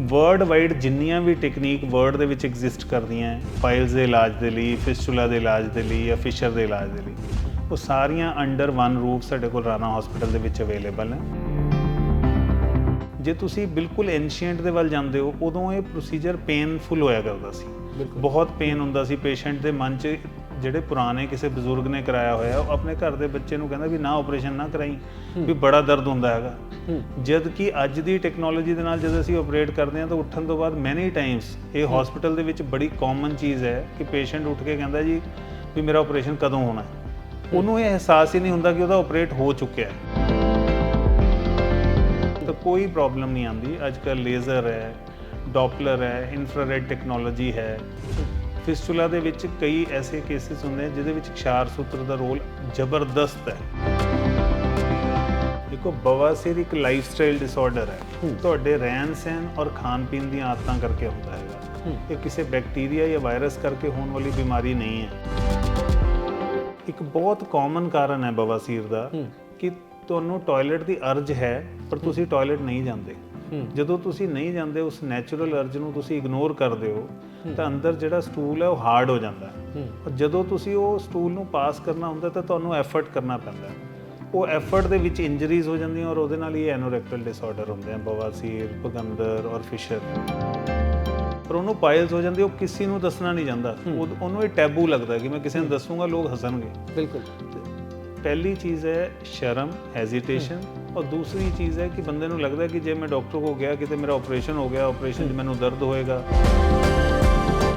World wide ਜਿੰਨੀਆਂ ਵੀ technique world ਦੇ ਵਿੱਚ ਐਗਜ਼ਿਸਟ ਕਰਦੀਆਂ ਪਾਈਲਸ ਦੇ ਇਲਾਜ ਦੇ ਲਈ ਫਿਸਟੂਲਾ ਦੇ ਇਲਾਜ ਦੇ ਲਈ ਜਾਂ ਫਿਸ਼ਰ ਦੇ ਇਲਾਜ ਦੇ ਲਈ ਉਹ ਸਾਰੀਆਂ ਅੰਡਰ ਵਨ ਰੂਫ ਸਾਡੇ ਕੋਲ ਰਾਣਾ ਹਸਪੀਟਲ ਦੇ ਵਿੱਚ ਅਵੇਲੇਬਲ ਨੇ ਜੇ ਤੁਸੀਂ ਬਿਲਕੁਲ ਐਂਸ਼ੀਐਂਟ ਦੇ ਵੱਲ ਜਾਂਦੇ ਹੋ ਉਦੋਂ ਇਹ ਪ੍ਰੋਸੀਜਰ ਪੇਨਫੁਲ ਹੋਇਆ ਕਰਦਾ ਸੀ। ਬਹੁਤ ਪੇਨ ਹੁੰਦਾ ਸੀ ਪੇਸ਼ੈਂਟ ਦੇ ਮਨ 'ਚ ਜਿਹੜੇ ਪੁਰਾਣੇ ਕਿਸੇ ਬਜ਼ੁਰਗ ਨੇ ਕਰਾਇਆ ਹੋਇਆ ਉਹ ਆਪਣੇ ਘਰ ਦੇ ਬੱਚੇ ਨੂੰ ਕਹਿੰਦਾ ਵੀ ਨਾ ਆਪਰੇਸ਼ਨ ਨਾ ਕਰਾਈ ਵੀ ਬੜਾ ਦਰਦ ਹੁੰਦਾ ਹੈਗਾ। ਜਦ ਕਿ ਅੱਜ ਦੀ ਟੈਕਨੋਲੋਜੀ ਦੇ ਨਾਲ ਜਦ ਅਸੀਂ ਆਪਰੇਟ ਕਰਦੇ ਹਾਂ ਤਾਂ ਉੱਠਣ ਤੋਂ ਬਾਅਦ ਮੈਨੀ ਟਾਈਮਸ ਇਹ ਹਸਪੀਟਲ ਦੇ ਵਿੱਚ ਬੜੀ ਕਾਮਨ ਚੀਜ਼ ਹੈ ਕਿ ਪੇਸ਼ੈਂਟ ਉੱਠ ਕੇ ਕਹਿੰਦਾ ਜੀ ਵੀ ਮੇਰਾ ਆਪਰੇਸ਼ਨ ਕਦੋਂ ਹੋਣਾ ਹੈ। ਉਹਨੂੰ ਇਹ ਅਹਿਸਾਸ ਹੀ ਨਹੀਂ ਹੁੰਦਾ ਕਿ ਉਹਦਾ ਆਪਰੇਟ ਹੋ ਚੁੱਕਿਆ ਹੈ। ਤਾਂ ਕੋਈ ਪ੍ਰੋਬਲਮ ਨਹੀਂ ਆਂਦੀ ਅੱਜ ਕੱਲ ਲੇਜ਼ਰ ਹੈ ਡੋਪਲਰ ਹੈ ਇਨਫਰਾਰੈਡ ਟੈਕਨੋਲੋਜੀ ਹੈ। ਫਿਸਟੂਲਾ ਦੇ ਵਿੱਚ ਕਈ ਐਸੇ ਕੇਸਿਸ ਹੁੰਦੇ ਨੇ ਜਿਹਦੇ ਵਿੱਚ ਖਿਆਰ ਸੂਤਰ ਦਾ ਰੋਲ ਜ਼ਬਰਦਸਤ ਹੈ। ਦੇਖੋ ਬਵਾਸੀਰ ਇੱਕ ਲਾਈਫਸਟਾਈਲ ਡਿਸਆਰਡਰ ਹੈ। ਤੁਹਾਡੇ ਰਹਿਣ ਸਹਿਣ ਔਰ ਖਾਣ ਪੀਣ ਦੀਆਂ ਆਦਤਾਂ ਕਰਕੇ ਹੁੰਦਾ ਹੈਗਾ। ਇਹ ਕਿਸੇ ਬੈਕਟੀਰੀਆ ਜਾਂ ਵਾਇਰਸ ਕਰਕੇ ਹੋਣ ਵਾਲੀ ਬਿਮਾਰੀ ਨਹੀਂ ਹੈ। ਇੱਕ ਬਹੁਤ ਕਾਮਨ ਕਾਰਨ ਹੈ ਬਵਾਸੀਰ ਦਾ ਕਿ ਤੁਹਾਨੂੰ ਟਾਇਲਟ ਦੀ ਅਰਜ ਹੈ ਪਰ ਤੁਸੀਂ ਟਾਇਲਟ ਨਹੀਂ ਜਾਂਦੇ। ਜਦੋਂ ਤੁਸੀਂ ਨਹੀਂ ਜਾਂਦੇ ਉਸ ਨੈਚੁਰਲ ਅਰਜ ਨੂੰ ਤੁਸੀਂ ਇਗਨੋਰ ਕਰਦੇ ਹੋ ਤਾਂ ਅੰਦਰ ਜਿਹੜਾ ਸਟੂਲ ਹੈ ਉਹ ਹਾਰਡ ਹੋ ਜਾਂਦਾ ਹੈ। ਔਰ ਜਦੋਂ ਤੁਸੀਂ ਉਹ ਸਟੂਲ ਨੂੰ ਪਾਸ ਕਰਨਾ ਹੁੰਦਾ ਤਾਂ ਤੁਹਾਨੂੰ ਐਫਰਟ ਕਰਨਾ ਪੈਂਦਾ ਹੈ। ਉਹ ਐਫਰਟ ਦੇ ਵਿੱਚ ਇੰਜਰੀਜ਼ ਹੋ ਜਾਂਦੀਆਂ ਔਰ ਉਹਦੇ ਨਾਲ ਹੀ ਐਨੋਰੈਕਟਲ ਡਿਸਆਰਡਰ ਹੁੰਦੇ ਆ ਬਵਾਸੀਰ ਪਗੰਦਰ ਔਰ ਫਿਸ਼ਰ। ਪਰ ਉਹਨੂੰ ਪਾਇਲਸ ਹੋ ਜਾਂਦੀ ਉਹ ਕਿਸੇ ਨੂੰ ਦੱਸਣਾ ਨਹੀਂ ਜਾਂਦਾ। ਉਹ- ਉਹਨੂੰ ਇਹ ਟੈਬੂ ਲੱਗਦਾ ਕਿ ਮੈਂ ਕਿਸੇ ਨੂੰ ਦੱਸੂਗਾ ਲੋਕ ਹੱਸਣਗੇ। ਬਿਲਕੁਲ। ਪਹਿਲੀ ਚੀਜ਼ ਹੈ ਸ਼ਰਮ ਹੈਜ਼ਿਟੇਸ਼ਨ ਔਰ ਦੂਸਰੀ ਚੀਜ਼ ਹੈ ਕਿ ਬੰਦੇ ਨੂੰ ਲੱਗਦਾ ਕਿ ਜੇ ਮੈਂ ਡਾਕਟਰ ਕੋ ਗਿਆ ਕਿਤੇ ਮੇਰਾ ਆਪਰੇਸ਼ਨ ਹੋ ਗਿਆ ਆਪਰੇਸ਼ਨ 'ਚ ਮੈਨੂੰ ਦਰਦ ਹੋਏਗਾ।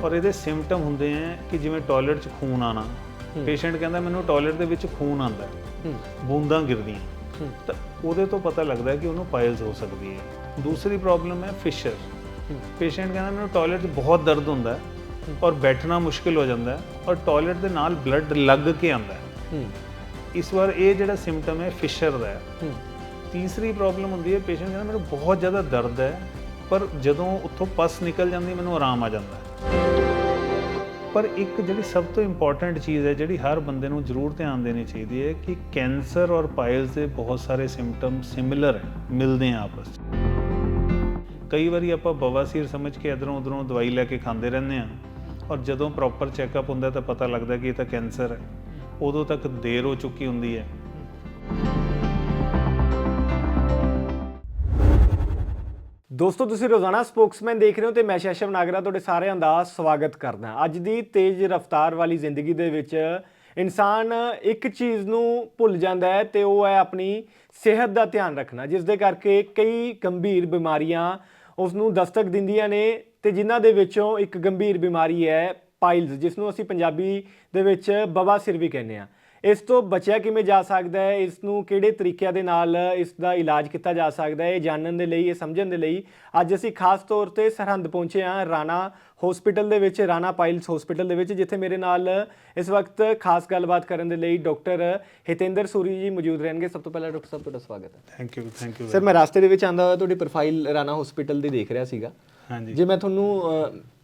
ਔਰ ਇਹਦੇ ਸਿੰਪਟਮ ਹੁੰਦੇ ਆ ਕਿ ਜਿਵੇਂ ਟਾਇਲਟ 'ਚ ਖੂਨ ਆਣਾ ਪੇਸ਼ੈਂਟ ਕਹਿੰਦਾ ਮੈਨੂੰ ਟਾਇਲਟ ਦੇ ਵਿੱਚ ਖੂਨ ਆਂਦਾ ਹੂੰ। ਬੂੰਦਾਂ ਗਿਰਦੀਆਂ। ਤਾਂ ਉਹਦੇ ਤੋਂ ਪਤਾ ਲੱਗਦਾ ਕਿ ਉਹਨੂੰ ਪਾਇਲਸ ਹੋ ਸਕਦੀ ਹੈ ਦੂਸਰੀ ਪ੍ਰੋਬਲਮ ਹੈ ਫਿਸ਼ਰ ਪੇਸ਼ੈਂਟ ਕਹਿੰਦਾ ਮੈਨੂੰ ਟਾਇਲਟ 'ਚ ਬਹੁਤ ਦਰਦ ਹੁੰਦਾ ਹੈ ਔਰ ਬੈਠਣਾ ਮੁਸ਼ਕਿਲ ਹੋ ਜਾਂਦਾ ਹੈ ਔਰ ਟਾਇਲਟ ਦੇ ਨਾਲ ਬਲੱਡ ਲੱਗ ਕੇ ਆਂਦਾ ਇਸ ਵਾਰ ਇਹ ਜਿਹੜਾ ਸਿੰਪਟਮ ਹੈ ਫਿਸ਼ਰ ਦਾ ਹੈ। ਤੀਸਰੀ ਪ੍ਰੋਬਲਮ ਹੁੰਦੀ ਹੈ ਪੇਸ਼ੈਂਟ ਕਹਿੰਦਾ ਮੈਨੂੰ ਬਹੁਤ ਜ਼ਿਆਦਾ ਦਰਦ ਹੈ ਪਰ ਜਦੋਂ ਉੱਥੋਂ ਪਸ ਨਿਕਲ ਜਾਂਦੀ ਮੈਨੂੰ ਆਰਾਮ ਆ ਜਾਂਦਾ ਪਰ ਇੱਕ ਜਿਹੜੀ ਸਭ ਤੋਂ ਇੰਪੋਰਟੈਂਟ ਚੀਜ਼ ਹੈ ਜਿਹੜੀ ਹਰ ਬੰਦੇ ਨੂੰ ਜ਼ਰੂਰ ਧਿਆਨ ਦੇਣੀ ਚਾਹੀਦੀ ਹੈ ਕਿ ਕੈਂਸਰ ਔਰ ਪਾਇਲਸ ਦੇ ਬਹੁਤ ਸਾਰੇ ਸਿੰਪਟਮ ਸਿਮਿਲਰ ਹੈ ਮਿਲਦੇ ਆ ਆਪਸ 'ਚ ਕਈ ਵਾਰੀ ਆਪਾਂ ਬਵਾਸੀਰ ਸਮਝ ਕੇ ਇਧਰੋਂ ਉਧਰੋਂ ਦਵਾਈ ਲੈ ਕੇ ਖਾਂਦੇ ਰਹਿੰਦੇ ਆ ਔਰ ਜਦੋਂ ਪ੍ਰੋਪਰ ਚੈੱਕਅਪ ਹੁੰਦਾ ਤਾਂ ਪਤਾ ਲੱਗਦਾ ਕਿ ਇਹ ਤਾਂ ਕੈਂਸਰ ਹੈ। ਉਦੋਂ ਤੱਕ ਦੇਰ ਹੋ ਚੁੱਕੀ ਹੁੰਦੀ ਹੈ। ਦੋਸਤੋ, ਤੁਸੀਂ ਰੋਜ਼ਾਨਾ ਸਪੋਕਸਮੈਨ ਦੇਖ ਰਹੇ ਹੋ ਤੇ ਮੈਂ ਸ਼ੈਸ਼ਵ ਨਾਗਰਾ ਤੁਹਾਡੇ ਸਾਰਿਆਂ ਦਾ ਸਵਾਗਤ ਕਰਦਾ ਅੱਜ ਦੀ ਤੇਜ਼ ਰਫ਼ਤਾਰ ਵਾਲੀ ਜ਼ਿੰਦਗੀ ਦੇ ਵਿੱਚ ਇਨਸਾਨ ਇੱਕ ਚੀਜ਼ ਨੂੰ ਭੁੱਲ ਜਾਂਦਾ ਹੈ ਤੇ ਉਹ ਹੈ ਆਪਣੀ ਸਿਹਤ ਦਾ ਧਿਆਨ ਰੱਖਣਾ, ਜਿਸ ਦੇ ਕਰਕੇ ਕਈ ਗੰਭੀਰ ਬਿਮਾਰੀਆਂ ਉਸ ਨੂੰ ਦਸਤਕ ਦਿੰਦੀਆਂ ਨੇ ਤੇ ਜਿਨ੍ਹਾਂ ਦੇ ਵਿੱਚੋਂ ਇੱਕ ਗੰਭੀਰ ਬਿਮਾਰੀ ਹੈ ਪਾਈਲਸ ਜਿਸ ਨੂੰ ਅਸੀਂ ਪੰਜਾਬੀ ਦੇ ਵਿੱਚ ਬਵਾਸੀਰ ਵੀ ਕਹਿੰਦੇ ਆ ਇਸ ਤੋਂ ਬਚਿਆ ਕਿਵੇਂ ਜਾ ਸਕਦਾ ਹੈ? ਇਸ ਨੂੰ ਕਿਹੜੇ ਤਰੀਕਿਆਂ ਦੇ ਨਾਲ ਇਸ ਦਾ ਇਲਾਜ ਕੀਤਾ ਜਾ ਸਕਦਾ ਹੈ? ਇਹ ਜਾਣਨ ਦੇ ਲਈ ਇਹ ਸਮਝਣ ਦੇ ਲਈ ਅੱਜ ਅਸੀਂ ਖਾਸ ਤੌਰ ਤੇ ਸਰਹੰਦ ਪਹੁੰਚੇ ਹਾਂ ਰਾਣਾ ਹਸਪੀਟਲ ਦੇ ਵਿੱਚ ਰਾਣਾ ਪਾਈਲਸ ਹਸਪੀਟਲ ਦੇ ਵਿੱਚ ਜਿੱਥੇ ਮੇਰੇ ਨਾਲ ਇਸ ਵਕਤ ਖਾਸ ਗੱਲਬਾਤ ਕਰਨ ਦੇ ਲਈ ਡਾਕਟਰ ਹਿਤੇਂਦਰ ਸੂਰੀ ਜੀ ਮੌਜੂਦ ਰਹਿਣਗੇ। ਸਭ ਤੋਂ ਪਹਿਲਾਂ ਡਾਕਟਰ ਸਾਹਿਬ ਤੁਹਾਡਾ ਸਵਾਗਤ ਹੈ। Thank you thank you sir ਮੈਂ ਰਾਸਤੇ ਦੇ ਵਿੱਚ ਆਂਦਾ ਹੋਇਆ ਤੁਹਾਡੀ ਪ੍ਰੋਫਾਈਲ ਰਾਣਾ ਹਸਪੀਟਲ ਦੀ ਦੇਖ ਰਿਹਾ ਸੀਗਾ। ਹਾਂਜੀ। ਜੇ ਮੈਂ ਤੁਹਾਨੂੰ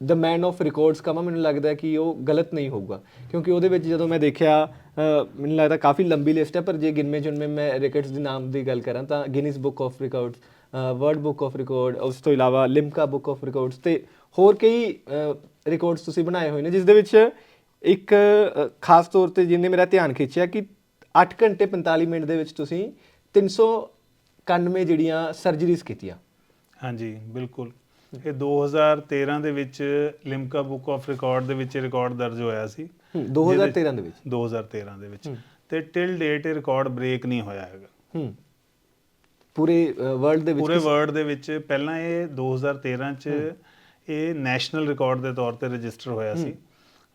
ਦ ਮੈਨ ਆਫ ਰਿਕਾਰਡਸ ਕਹਾਂ ਮੈਨੂੰ ਲੱਗਦਾ ਕਿ ਉਹ ਗਲਤ ਨਹੀਂ ਹੋਊਗਾ। ਕਿਉਂਕਿ ਉਹਦੇ ਵਿੱਚ ਜਦੋਂ ਮੈਂ ਦੇਖਿਆ ਮੈਨੂੰ ਲੱਗਦਾ ਕਾਫੀ ਲੰਬੀ ਲਿਸਟ ਹੈ ਪਰ ਜੇ ਗਿਣਵੇਂ ਚੁਣਵੇਂ ਮੈਂ ਰਿਕਾਰਡਸ ਦੇ ਨਾਮ ਦੀ ਗੱਲ ਕਰਾਂ ਤਾਂ Guinness book of records world book of record ਉਸ ਤੋਂ ਇਲਾਵਾ ਲਿਮਕਾ ਬੁੱਕ ਆਫ ਰਿਕਾਰਡਸ ਤੇ ਹੋਰ ਕਈ ਰਿਕਾਰਡਸ ਤੁਸੀਂ ਬਣਾਏ ਹੋਏ ਨੇ ਜਿਸ ਦੇ ਵਿੱਚ ਇੱਕ ਖਾਸ ਤੌਰ ਤੇ ਜਿਹਨੇ ਮੇਰਾ ਧਿਆਨ ਖਿੱਚਿਆ ਕਿ 8 ਘੰਟੇ 45 ਮਿੰਟ ਦੇ ਵਿੱਚ ਤੁਸੀਂ 391 ਜਿਹੜੀਆਂ ਸਰਜਰੀਜ਼ ਕੀਤੀਆਂ। ਹਾਂਜੀ ਬਿਲਕੁਲ। ਇਹ 2013 ਦੇ ਵਿੱਚ ਲਿਮਕਾ ਬੁੱਕ ਆਫ ਰਿਕਾਰਡ ਦੇ ਵਿੱਚ ਰਿਕਾਰਡ ਦਰਜ ਹੋਇਆ ਸੀ। ਹੂੰ, 2013 ਦੇ ਵਿੱਚ? 2013 ਦੇ ਵਿੱਚ। ਤੇ ਟਿਲ ਡੇਟ ਇਹ ਰਿਕਾਰਡ ਬ੍ਰੇਕ ਨਹੀਂ ਹੋਇਆ ਹੈਗਾ। ਹੂੰ। ਪੂਰੇ ਵਰਲਡ ਦੇ ਵਿੱਚ ਪੂਰੇ ਵਰਲਡ ਦੇ ਵਿੱਚ ਪਹਿਲਾਂ ਇਹ 2013 ਚ ਇਹ ਨੈਸ਼ਨਲ ਰਿਕਾਰਡ ਦੇ ਤੌਰ ਤੇ ਰਜਿਸਟਰ ਹੋਇਆ ਸੀ।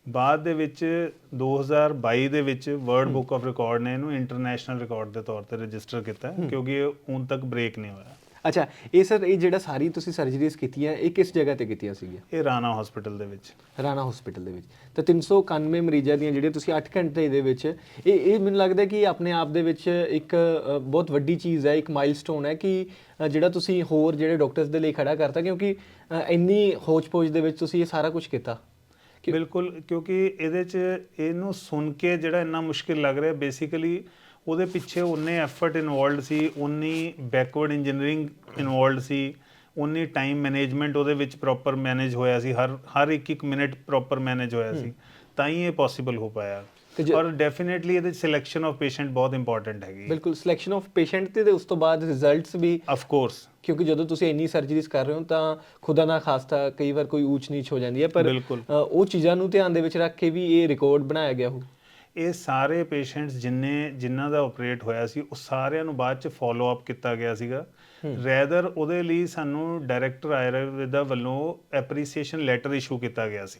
ਬਾਅਦ ਦੇ ਵਿੱਚ 2022 ਦੇ ਵਿੱਚ ਵਰਲਡ ਬੁੱਕ ਆਫ ਰਿਕਾਰਡ ਨੇ ਇਹਨੂੰ ਇੰਟਰਨੈਸ਼ਨਲ ਰਿਕਾਰਡ ਦੇ ਤੌਰ ਤੇ ਰਜਿਸਟਰ ਕੀਤਾ ਕਿਉਂਕਿ ਇਹ ਹੁਣ ਤੱਕ ਬ੍ਰੇਕ ਨਹੀਂ ਹੋਇਆ। ਅੱਛਾ ਇਹ ਸਰ ਇਹ ਜਿਹੜਾ ਸਾਰੀ ਤੁਸੀਂ ਸਰਜਰੀਜ਼ ਕੀਤੀਆਂ ਇਹ ਕਿਸ ਜਗ੍ਹਾ ਤੇ ਕੀਤੀਆਂ ਸੀਗੀਆਂ? ਇਹ ਰਾਣਾ ਹਸਪੀਟਲ ਦੇ ਵਿੱਚ। ਰਾਣਾ ਹਸਪੀਟਲ ਦੇ ਵਿੱਚ। ਤਾਂ 391 ਮਰੀਜ਼ਾਂ ਦੀਆਂ ਜਿਹੜੀਆਂ ਤੁਸੀਂ 8 ਘੰਟੇ ਦੇ ਵਿੱਚ ਇਹ ਇਹ ਮੈਨੂੰ ਲੱਗਦਾ ਕਿ ਆਪਣੇ ਆਪ ਦੇ ਵਿੱਚ ਇੱਕ ਅ, ਬਹੁਤ ਵੱਡੀ ਚੀਜ਼ ਹੈ ਇੱਕ ਮਾਈਲਸਟੋਨ ਹੈ ਕਿ ਅ, ਜਿਹੜਾ ਤੁਸੀਂ ਹੋਰ ਜਿਹੜੇ ਡਾਕਟਰਸ ਦੇ ਲਈ ਖੜਾ ਕਰਤਾ ਕਿਉਂਕਿ ਅ, ਇੰਨੀ ਹੋਚ-ਪੋਚ ਦੇ ਵਿੱਚ ਤੁਸੀਂ ਇਹ ਸਾਰਾ ਕੁਝ ਕੀਤਾ। ਬਿਲਕੁਲ ਕਿਉਂਕਿ ਇਹਦੇ ਚ ਇਹਨੂੰ ਸੁਣ ਕੇ ਜਿਹੜਾ ਇੰਨਾ ਮੁਸ਼ਕਿਲ ਲੱਗ ਰਿਹਾ ਬੇਸਿਕਲੀ ਉਹਦੇ ਪਿੱਛੇ ਉਨੇ ਐਫਰਟ ਇਨਵੋਲਡ ਸੀ ਉਨੀ ਬੈਕਵਰਡ ਇੰਜੀਨੀਅਰਿੰਗ ਇਨਵੋਲਡ ਸੀ ਉਨੀ ਟਾਈਮ ਮੈਨੇਜਮੈਂਟ ਉਹਦੇ ਵਿੱਚ ਪ੍ਰੋਪਰ ਮੈਨੇਜ ਹੋਇਆ ਸੀ ਹਰ ਹਰ ਇੱਕ ਇੱਕ ਮਿੰਟ ਪ੍ਰੋਪਰ ਮੈਨੇਜ ਹੋਇਆ ਸੀ ਤਾਂ ਹੀ ਇਹ ਪੋਸੀਬਲ ਹੋ ਪਾਇਆ। ਔਰ ਡੈਫੀਨਿਟਲੀ ਇਹਦੇ ਸਿਲੈਕਸ਼ਨ ਆਫ ਪੇਸ਼ੈਂਟ ਬਹੁਤ ਇੰਪੋਰਟੈਂਟ ਹੈਗੀ ਬਿਲਕੁਲ ਸਿਲੈਕਸ਼ਨ ਆਫ ਪੇਸ਼ੈਂਟ ਤੇ ਉਸ ਤੋਂ ਬਾਅਦ ਰਿਜ਼ਲਟਸ ਵੀ ਆਫ ਕੋਰਸ ਕਿਉਂਕਿ ਜਦੋਂ ਤੁਸੀਂ ਇੰਨੀ ਸਰਜਰੀਜ਼ ਕਰ ਰਹੇ ਹੋ ਤਾਂ ਖੁਦਾ ਨਾ ਖਾਸਤਾ ਕਈ ਵਾਰ ਕੋਈ ਊਚ ਨੀਚ ਹੋ ਜਾਂਦੀ ਹੈ ਪਰ ਉਹ ਚੀਜ਼ਾਂ ਨੂੰ ਧਿਆਨ ਦੇ ਵਿੱਚ ਰੱਖ ਕੇ ਵੀ ਇਹ ਰਿਕਾਰਡ ਬਣਾਇਆ ਗਿਆ ਹੋ ਇਹ ਸਾਰੇ ਪੇਸ਼ੈਂਟਸ ਜਿੰਨੇ ਜਿਨ੍ਹਾਂ ਦਾ ਆਪਰੇਟ ਹੋਇਆ ਸੀ ਉਹ ਸਾਰਿਆਂ ਨੂੰ ਬਾਅਦ ਚ ਫਾਲੋ ਅਪ ਕੀਤਾ ਗਿਆ ਸੀਗਾ। ਰੈਦਰ ਉਹਦੇ ਲਈ ਸਾਨੂੰ ਡਾਇਰੈਕਟਰ ਆਯੁਰਵੇਦਾ ਵੱਲੋਂ ਐਪਰੀਸੀਏਸ਼ਨ ਲੈਟਰ ਇਸ਼ੂ ਕੀਤਾ ਗਿਆ ਸੀ।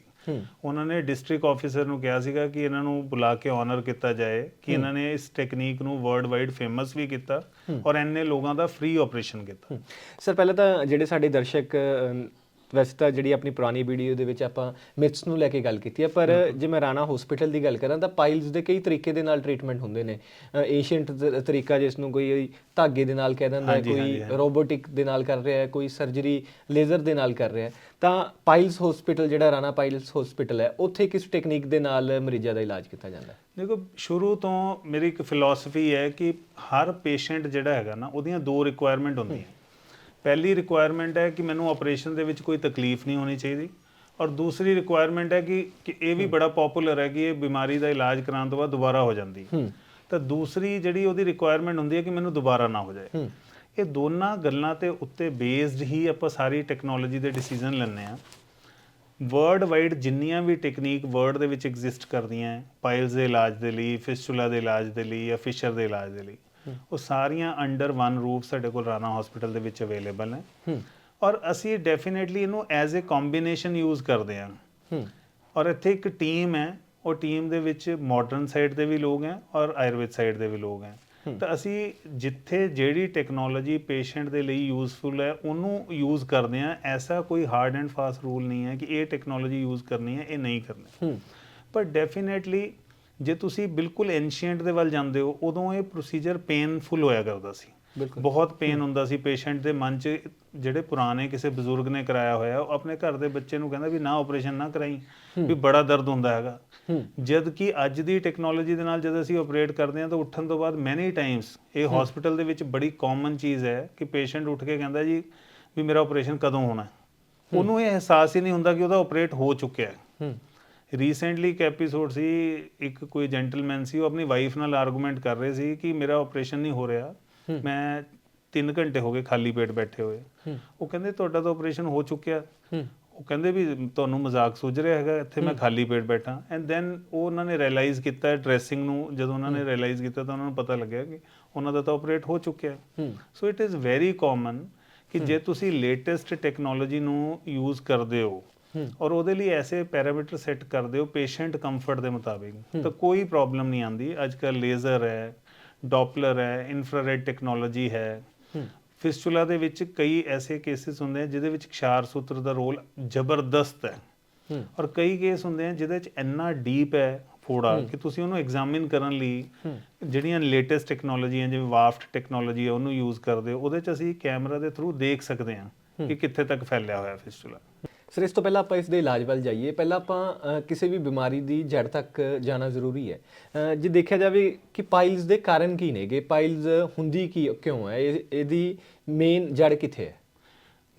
ਉਹਨਾਂ ਨੇ ਡਿਸਟ੍ਰਿਕਟ ਆਫੀਸਰ ਨੂੰ ਕਿਹਾ ਸੀਗਾ ਕਿ ਇਹਨਾਂ ਨੂੰ ਬੁਲਾ ਕੇ ਆਨਰ ਕੀਤਾ ਜਾਏ ਕਿ ਇਹਨਾਂ ਨੇ ਇਸ ਟੈਕਨੀਕ ਨੂੰ ਵਰਲਡ ਵਾਈਡ ਫੇਮਸ ਵੀ ਕੀਤਾ ਔਰ ਇੰਨੇ ਲੋਕਾਂ ਦਾ ਫ੍ਰੀ ਆਪਰੇਸ਼ਨ ਕੀਤਾ। ਸਰ ਪਹਿਲਾਂ ਤਾਂ ਜਿਹੜੇ ਸਾਡੇ ਦਰਸ਼ਕ ਵੈਸੇ ਤਾਂ ਜਿਹੜੀ ਆਪਣੀ ਪੁਰਾਣੀ ਵੀਡੀਓ ਦੇ ਵਿੱਚ ਆਪਾਂ ਮਿਥਸ ਨੂੰ ਲੈ ਕੇ ਗੱਲ ਕੀਤੀ ਹੈ ਪਰ ਜੇ ਮੈਂ ਰਾਣਾ ਹਸਪੀਟਲ ਦੀ ਗੱਲ ਕਰਾਂ ਤਾਂ ਪਾਈਲਸ ਦੇ ਕਈ ਤਰੀਕੇ ਦੇ ਨਾਲ ਟ੍ਰੀਟਮੈਂਟ ਹੁੰਦੇ ਨੇ। ਏਸ਼ੀਅੰਟ ਤਰੀਕਾ ਜਿਸ ਨੂੰ ਕੋਈ ਧਾਗੇ ਦੇ ਨਾਲ ਕਹਿ ਦਿੰਦਾ ਹੈ ਕੋਈ। ਰੋਬੋਟਿਕ ਦੇ ਨਾਲ ਕਰ ਰਿਹਾ ਹੈ ਕੋਈ ਸਰਜਰੀ ਲੇਜ਼ਰ ਦੇ ਨਾਲ ਕਰ ਰਿਹਾ ਹੈ ਤਾਂ ਪਾਈਲਸ ਹਸਪੀਟਲ ਜਿਹੜਾ ਰਾਣਾ ਪਾਈਲਸ ਹਸਪੀਟਲ ਹੈ ਉੱਥੇ ਕਿਸ ਟੈਕਨੀਕ ਦੇ ਨਾਲ ਮਰੀਜ਼ਾਂ ਦਾ ਇਲਾਜ ਕੀਤਾ ਜਾਂਦਾ ਹੈ? ਦੇਖੋ ਸ਼ੁਰੂ ਤੋਂ ਮੇਰੀ ਇੱਕ ਫਿਲਾਸਫੀ ਹੈ ਕਿ ਹਰ ਪੇਸ਼ੈਂਟ ਜਿਹੜਾ ਹੈਗਾ ਨਾ ਉਹਦੀਆਂ ਦੋ ਰਿਕੁਆਇਰਮੈਂਟ ਹੁੰਦੀਆਂ। ਪਹਿਲੀ ਰਿਕੁਆਇਰਮੈਂਟ ਹੈ ਕਿ ਮੈਨੂੰ ਆਪਰੇਸ਼ਨ ਦੇ ਵਿੱਚ ਕੋਈ ਤਕਲੀਫ ਨਹੀਂ ਹੋਣੀ ਚਾਹੀਦੀ ਔਰ ਦੂਸਰੀ ਰਿਕੁਆਇਰਮੈਂਟ ਹੈ ਕਿ ਕਿ ਇਹ ਵੀ ਬੜਾ ਪਪੂਲਰ ਹੈ ਕਿ ਇਹ ਬਿਮਾਰੀ ਦਾ ਇਲਾਜ ਕਰਾਉਣ ਤੋਂ ਬਾਅਦ ਦੁਬਾਰਾ ਹੋ ਜਾਂਦੀ ਹੈ। ਤਾਂ ਦੂਸਰੀ ਜਿਹੜੀ ਉਹਦੀ ਰਿਕੁਆਇਰਮੈਂਟ ਹੁੰਦੀ ਹੈ ਕਿ ਮੈਨੂੰ ਦੁਬਾਰਾ ਨਾ ਹੋ ਜਾਏ। ਇਹ ਦੋਨਾਂ ਗੱਲਾਂ ਤੇ ਉੱਤੇ ਬੇਸਡ ਹੀ ਆਪਾਂ ਸਾਰੀ ਟੈਕਨੋਲੋਜੀ ਦੇ ਡਿਸੀਜਨ ਲੈਂਦੇ ਆ ਵਰਲਡ ਵਾਈਡ ਜਿੰਨੀਆਂ ਵੀ ਟੈਕਨੀਕ ਵਰਲਡ ਦੇ ਵਿੱਚ ਐਗਜ਼ਿਸਟ ਕਰਦੀਆਂ ਹੈ ਪਾਈਲਸ ਦੇ ਇਲਾਜ ਦੇ ਲਈ ਫਿਸਟੂਲਾ ਦੇ ਇਲਾਜ ਦੇ ਲਈ ਜਾਂ ਫਿਸ਼ਰ ਦੇ ਇਲਾਜ ਦੇ ਲਈ। ਉਹ ਸਾਰੀਆਂ ਅੰਡਰ ਵਨ ਰੂਫ ਸਾਡੇ ਕੋਲ ਰਾਣਾ ਹਸਪੀਟਲ ਦੇ ਵਿੱਚ ਅਵੇਲੇਬਲ ਹੈ। ਔਰ ਅਸੀਂ ਡੈਫੀਨਿਟਲੀ ਇਹਨੂੰ ਐਜ਼ ਅ ਕੰਬੀਨੇਸ਼ਨ ਯੂਜ਼ ਕਰਦੇ ਹਾਂ। ਔਰ ਇੱਥੇ ਇੱਕ ਟੀਮ ਹੈ ਉਹ ਟੀਮ ਦੇ ਵਿੱਚ ਮਾਡਰਨ ਸਾਈਡ ਦੇ ਵੀ ਲੋਕ ਹੈ ਔਰ ਆਯੁਰਵੇਦ ਸਾਈਡ ਦੇ ਵੀ ਲੋਕ ਹੈ। ਤਾਂ ਅਸੀਂ ਜਿੱਥੇ ਜਿਹੜੀ ਟੈਕਨੋਲੋਜੀ ਪੇਸ਼ੈਂਟ ਦੇ ਲਈ ਯੂਜ਼ਫੁਲ ਹੈ ਉਹਨੂੰ ਯੂਜ਼ ਕਰਦੇ ਹਾਂ। ਐਸਾ ਕੋਈ ਹਾਰਡ ਐਂਡ ਫਾਸਟ ਰੂਲ ਨਹੀਂ ਹੈ ਕਿ ਇਹ ਟੈਕਨੋਲੋਜੀ ਯੂਜ਼ ਕਰਨੀ ਹੈ ਇਹ ਨਹੀਂ ਕਰਨੀ। ਪਰ ਡੈਫੀਨਿਟਲੀ ਜੇ ਤੁਸੀਂ ਬਿਲਕੁਲ ਐਂਸ਼ੀਐਂਟ ਦੇ ਵੱਲ ਜਾਂਦੇ ਹੋ ਉਦੋਂ ਇਹ ਪ੍ਰੋਸੀਜਰ ਪੇਨਫੁਲ ਹੋਇਆ ਕਰਦਾ ਸੀ। ਬਹੁਤ ਪੇਨ ਹੁੰਦਾ ਸੀ। ਪੇਸ਼ੈਂਟ ਦੇ ਮਨ 'ਚ ਜਿਹੜੇ ਪੁਰਾਣੇ ਕਿਸੇ ਬਜ਼ੁਰਗ ਨੇ ਕਰਾਇਆ ਹੋਇਆ ਉਹ ਆਪਣੇ ਘਰ ਦੇ ਬੱਚੇ ਨੂੰ ਕਹਿੰਦਾ ਵੀ ਨਾ ਆਪਰੇਸ਼ਨ ਨਾ ਕਰਾਈ ਵੀ ਬੜਾ ਦਰਦ ਹੁੰਦਾ ਹੈਗਾ। ਜਦ ਕਿ ਅੱਜ ਦੀ ਟੈਕਨੋਲੋਜੀ ਦੇ ਨਾਲ ਜਦ ਅਸੀਂ ਆਪਰੇਟ ਕਰਦੇ ਹਾਂ ਤਾਂ ਉੱਠਣ ਤੋਂ ਬਾਅਦ ਮੈਨੀ ਟਾਈਮਸ ਇਹ ਹਸਪੀਟਲ ਦੇ ਵਿੱਚ ਬੜੀ ਕਾਮਨ ਚੀਜ਼ ਹੈ ਕਿ ਪੇਸ਼ੈਂਟ ਉੱਠ ਕੇ ਕਹਿੰਦਾ ਜੀ ਵੀ ਮੇਰਾ ਆਪਰੇਸ਼ਨ ਕਦੋਂ ਹੋਣਾ। ਉਹਨੂੰ ਇਹ ਅਹਿਸਾਸ ਹੀ ਨਹੀਂ ਹੁੰਦਾ ਕਿ ਉਹਦਾ ਆਪਰੇਟ ਹੋ ਚੁੱਕਿਆ ਹੂੰ। ਰੀਸੈਂਟਲੀ ਇੱਕ ਐਪੀਸੋਡ ਸੀ ਇੱਕ ਕੋਈ ਜੈਂਟਲਮੈਨ ਸੀ ਉਹ ਆਪਣੀ ਵਾਈਫ ਨਾਲ ਆਰਗੂਮੈਂਟ ਕਰ ਰਹੇ ਸੀ ਕਿ ਮੇਰਾ ਆਪਰੇਸ਼ਨ ਨਹੀਂ ਹੋ ਰਿਹਾ। ਮੈਂ 3 ਘੰਟੇ ਹੋ ਗਏ ਖਾਲੀ ਪੇਟ ਬੈਠੇ ਹੋਏ। ਉਹ ਕਹਿੰਦੇ ਤੁਹਾਡਾ ਤਾਂ ਆਪਰੇਸ਼ਨ ਹੋ ਚੁੱਕਿਆ। ਉਹ ਕਹਿੰਦੇ ਵੀ ਤੁਹਾਨੂੰ ਮਜ਼ਾਕ ਸੁਝ ਰਿਹਾ ਹੈਗਾ ਇੱਥੇ ਮੈਂ ਖਾਲੀ ਪੇਟ ਬੈਠਾ। ਐਂਡ ਦੈਨ ਉਹ ਉਹਨਾਂ ਨੇ ਰਿਅਲਾਈਜ਼ ਕੀਤਾ ਡਰੈਸਿੰਗ ਨੂੰ ਜਦੋਂ ਉਹਨਾਂ ਨੇ ਰਿਅਲਾਈਜ਼ ਕੀਤਾ ਤਾਂ ਉਹਨਾਂ ਨੂੰ ਪਤਾ ਲੱਗਿਆ ਕਿ ਉਹਨਾਂ ਦਾ ਤਾਂ ਆਪਰੇਟ ਹੋ ਚੁੱਕਿਆ। So it is very common ਕਿ ਜੇ ਤੁਸੀਂ ਲੇਟੈਸਟ ਟੈਕਨੋਲੋਜੀ ਨੂੰ ਯੂਜ਼ ਕਰਦੇ ਹੋ ਔਰ ਉਹਦੇ ਲਈ ਐਸੇ ਪੈਰਾਮੀਟਰ ਸੈੱਟ ਕਰਦੇ ਹੋ ਪੇਸ਼ੈਂਟ ਕੰਫਰਟ ਦੇ ਮੁਤਾਬਿਕ। ਤਾਂ ਕੋਈ ਪ੍ਰੋਬਲਮ ਨਹੀਂ ਆਂਦੀ ਅੱਜ ਕੱਲ ਲੇਜ਼ਰ ਹੈ ਡੋਪਲਰ ਹੈ ਇਨਫਰਾਰੈਡ ਟੈਕਨੋਲੋਜੀ ਹੈ। ਫਿਸਟੂਲਾ ਦੇ ਵਿੱਚ ਕਈ ਐਸੇ ਕੇਸਿਸ ਹੁੰਦੇ ਆ ਜਿਹਦੇ ਵਿੱਚ ਖਿਆਰ ਸੂਤਰ ਦਾ ਰੋਲ ਜ਼ਬਰਦਸਤ ਹੈ। ਹੂੰ। ਔਰ ਕਈ ਕੇਸ ਹੁੰਦੇ ਆ ਜਿਹਦੇ ਵਿੱਚ ਇੰਨਾ ਡੀਪ ਹੈ ਫੋੜਾ ਕਿ ਤੁਸੀਂ ਉਹਨੂੰ ਐਗਜ਼ਾਮਿਨ ਕਰਨ ਲਈ ਜਿਹੜੀਆਂ ਲੇਟੈਸਟ ਟੈਕਨੋਲੋਜੀਆਂ ਜਿਵੇਂ ਵਾਫਟ ਟੈਕਨੋਲੋਜੀ ਹੈ ਉਹਨੂੰ ਯੂਜ਼ ਕਰਦੇ ਹੋ। ਉਹਦੇ ਚ ਅਸੀਂ ਕੈਮਰਾ ਦੇ ਥਰੂ ਦੇਖ ਸਕਦੇ ਹਾਂ ਕਿ ਕਿੱਥੇ ਤੱਕ ਫੈਲਿਆ ਹੋਇਆ ਫਿਸਟੂਲਾ ਸਰ ਇਸ ਤੋਂ ਪਹਿਲਾਂ ਆਪਾਂ ਇਸ ਦੇ ਇਲਾਜ ਵੱਲ ਜਾਈਏ। ਪਹਿਲਾਂ ਆਪਾਂ ਕਿਸੇ ਵੀ ਬਿਮਾਰੀ ਦੀ ਜੜ ਤੱਕ ਜਾਣਾ ਜ਼ਰੂਰੀ ਹੈ। ਜੇ ਦੇਖਿਆ ਜਾਵੇ ਕਿ ਪਾਈਲਸ ਦੇ ਕਾਰਨ ਕੀ ਨੇਗੇ ਪਾਈਲਸ ਹੁੰਦੀ ਕੀ ਕਿਉਂ ਹੈ? ਇਹ- ਇਹਦੀ ਮੇਨ ਜੜ ਕਿੱਥੇ ਹੈ?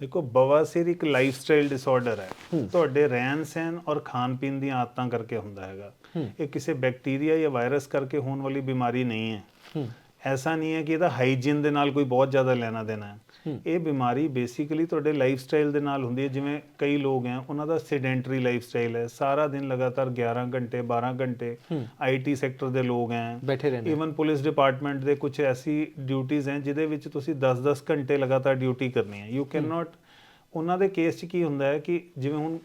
ਦੇਖੋ ਬਵਾਸੀਰ ਇੱਕ ਲਾਈਫਸਟਾਈਲ ਡਿਸਆਰਡਰ ਹੈ। ਤੁਹਾਡੇ ਰਹਿਣ ਸਹਿਣ ਔਰ ਖਾਣ ਪੀਣ ਦੀਆਂ ਆਦਤਾਂ ਕਰਕੇ ਹੁੰਦਾ ਹੈਗਾ। ਇਹ ਕਿਸੇ ਬੈਕਟੀਰੀਆ ਜਾਂ ਵਾਇਰਸ ਕਰਕੇ ਹੋਣ ਵਾਲੀ ਬਿਮਾਰੀ ਨਹੀਂ ਹੂੰ। ਐਸਾ ਨਹੀਂ ਹੈ ਕਿ ਇਹਦਾ ਹਾਈਜੀਨ ਦੇ ਨਾਲ ਕੋਈ ਬਹੁਤ ਜ਼ਿਆਦਾ ਲੈਣਾ ਦੇਣਾ ਹੈ। ਇਹ ਬਿਮਾਰੀ ਬੇਸਿਕਲੀ ਤੁਹਾਡੇ ਲਾਈਫਸਟਾਈਲ ਦੇ ਨਾਲ ਹੁੰਦੀ ਹੈ ਜਿਵੇਂ ਕਈ ਲੋਕ ਹੈ ਉਹਨਾਂ ਦਾ ਸੈਡੈਂਟਰੀ ਲਾਈਫਸਟਾਈਲ ਹੈ। ਸਾਰਾ ਦਿਨ ਲਗਾਤਾਰ 11 ਘੰਟੇ 12 ਘੰਟੇ ਆਈਟੀ ਸੈਕਟਰ ਦੇ ਲੋਕ ਹੈ। ਬੈਠੇ ਰਹਿੰਦੇ ਈਵਨ ਪੁਲਿਸ ਡਿਪਾਰਟਮੈਂਟ ਦੇ ਕੁਝ ਐਸੀ ਡਿਊਟੀਆਂ ਹੈ ਜਿਹਦੇ ਵਿੱਚ ਤੁਸੀਂ 10-10 ਘੰਟੇ ਲਗਾਤਾਰ ਡਿਊਟੀ ਕਰਨੀ ਹੈ। ਯੂ ਕੈਨ ਨਾਟ ਉਹਨਾਂ ਦੇ ਕੇਸ 'ਚ ਕੀ ਹੁੰਦਾ ਹੈ ਕਿ ਜਿਵੇਂ ਹੁਣ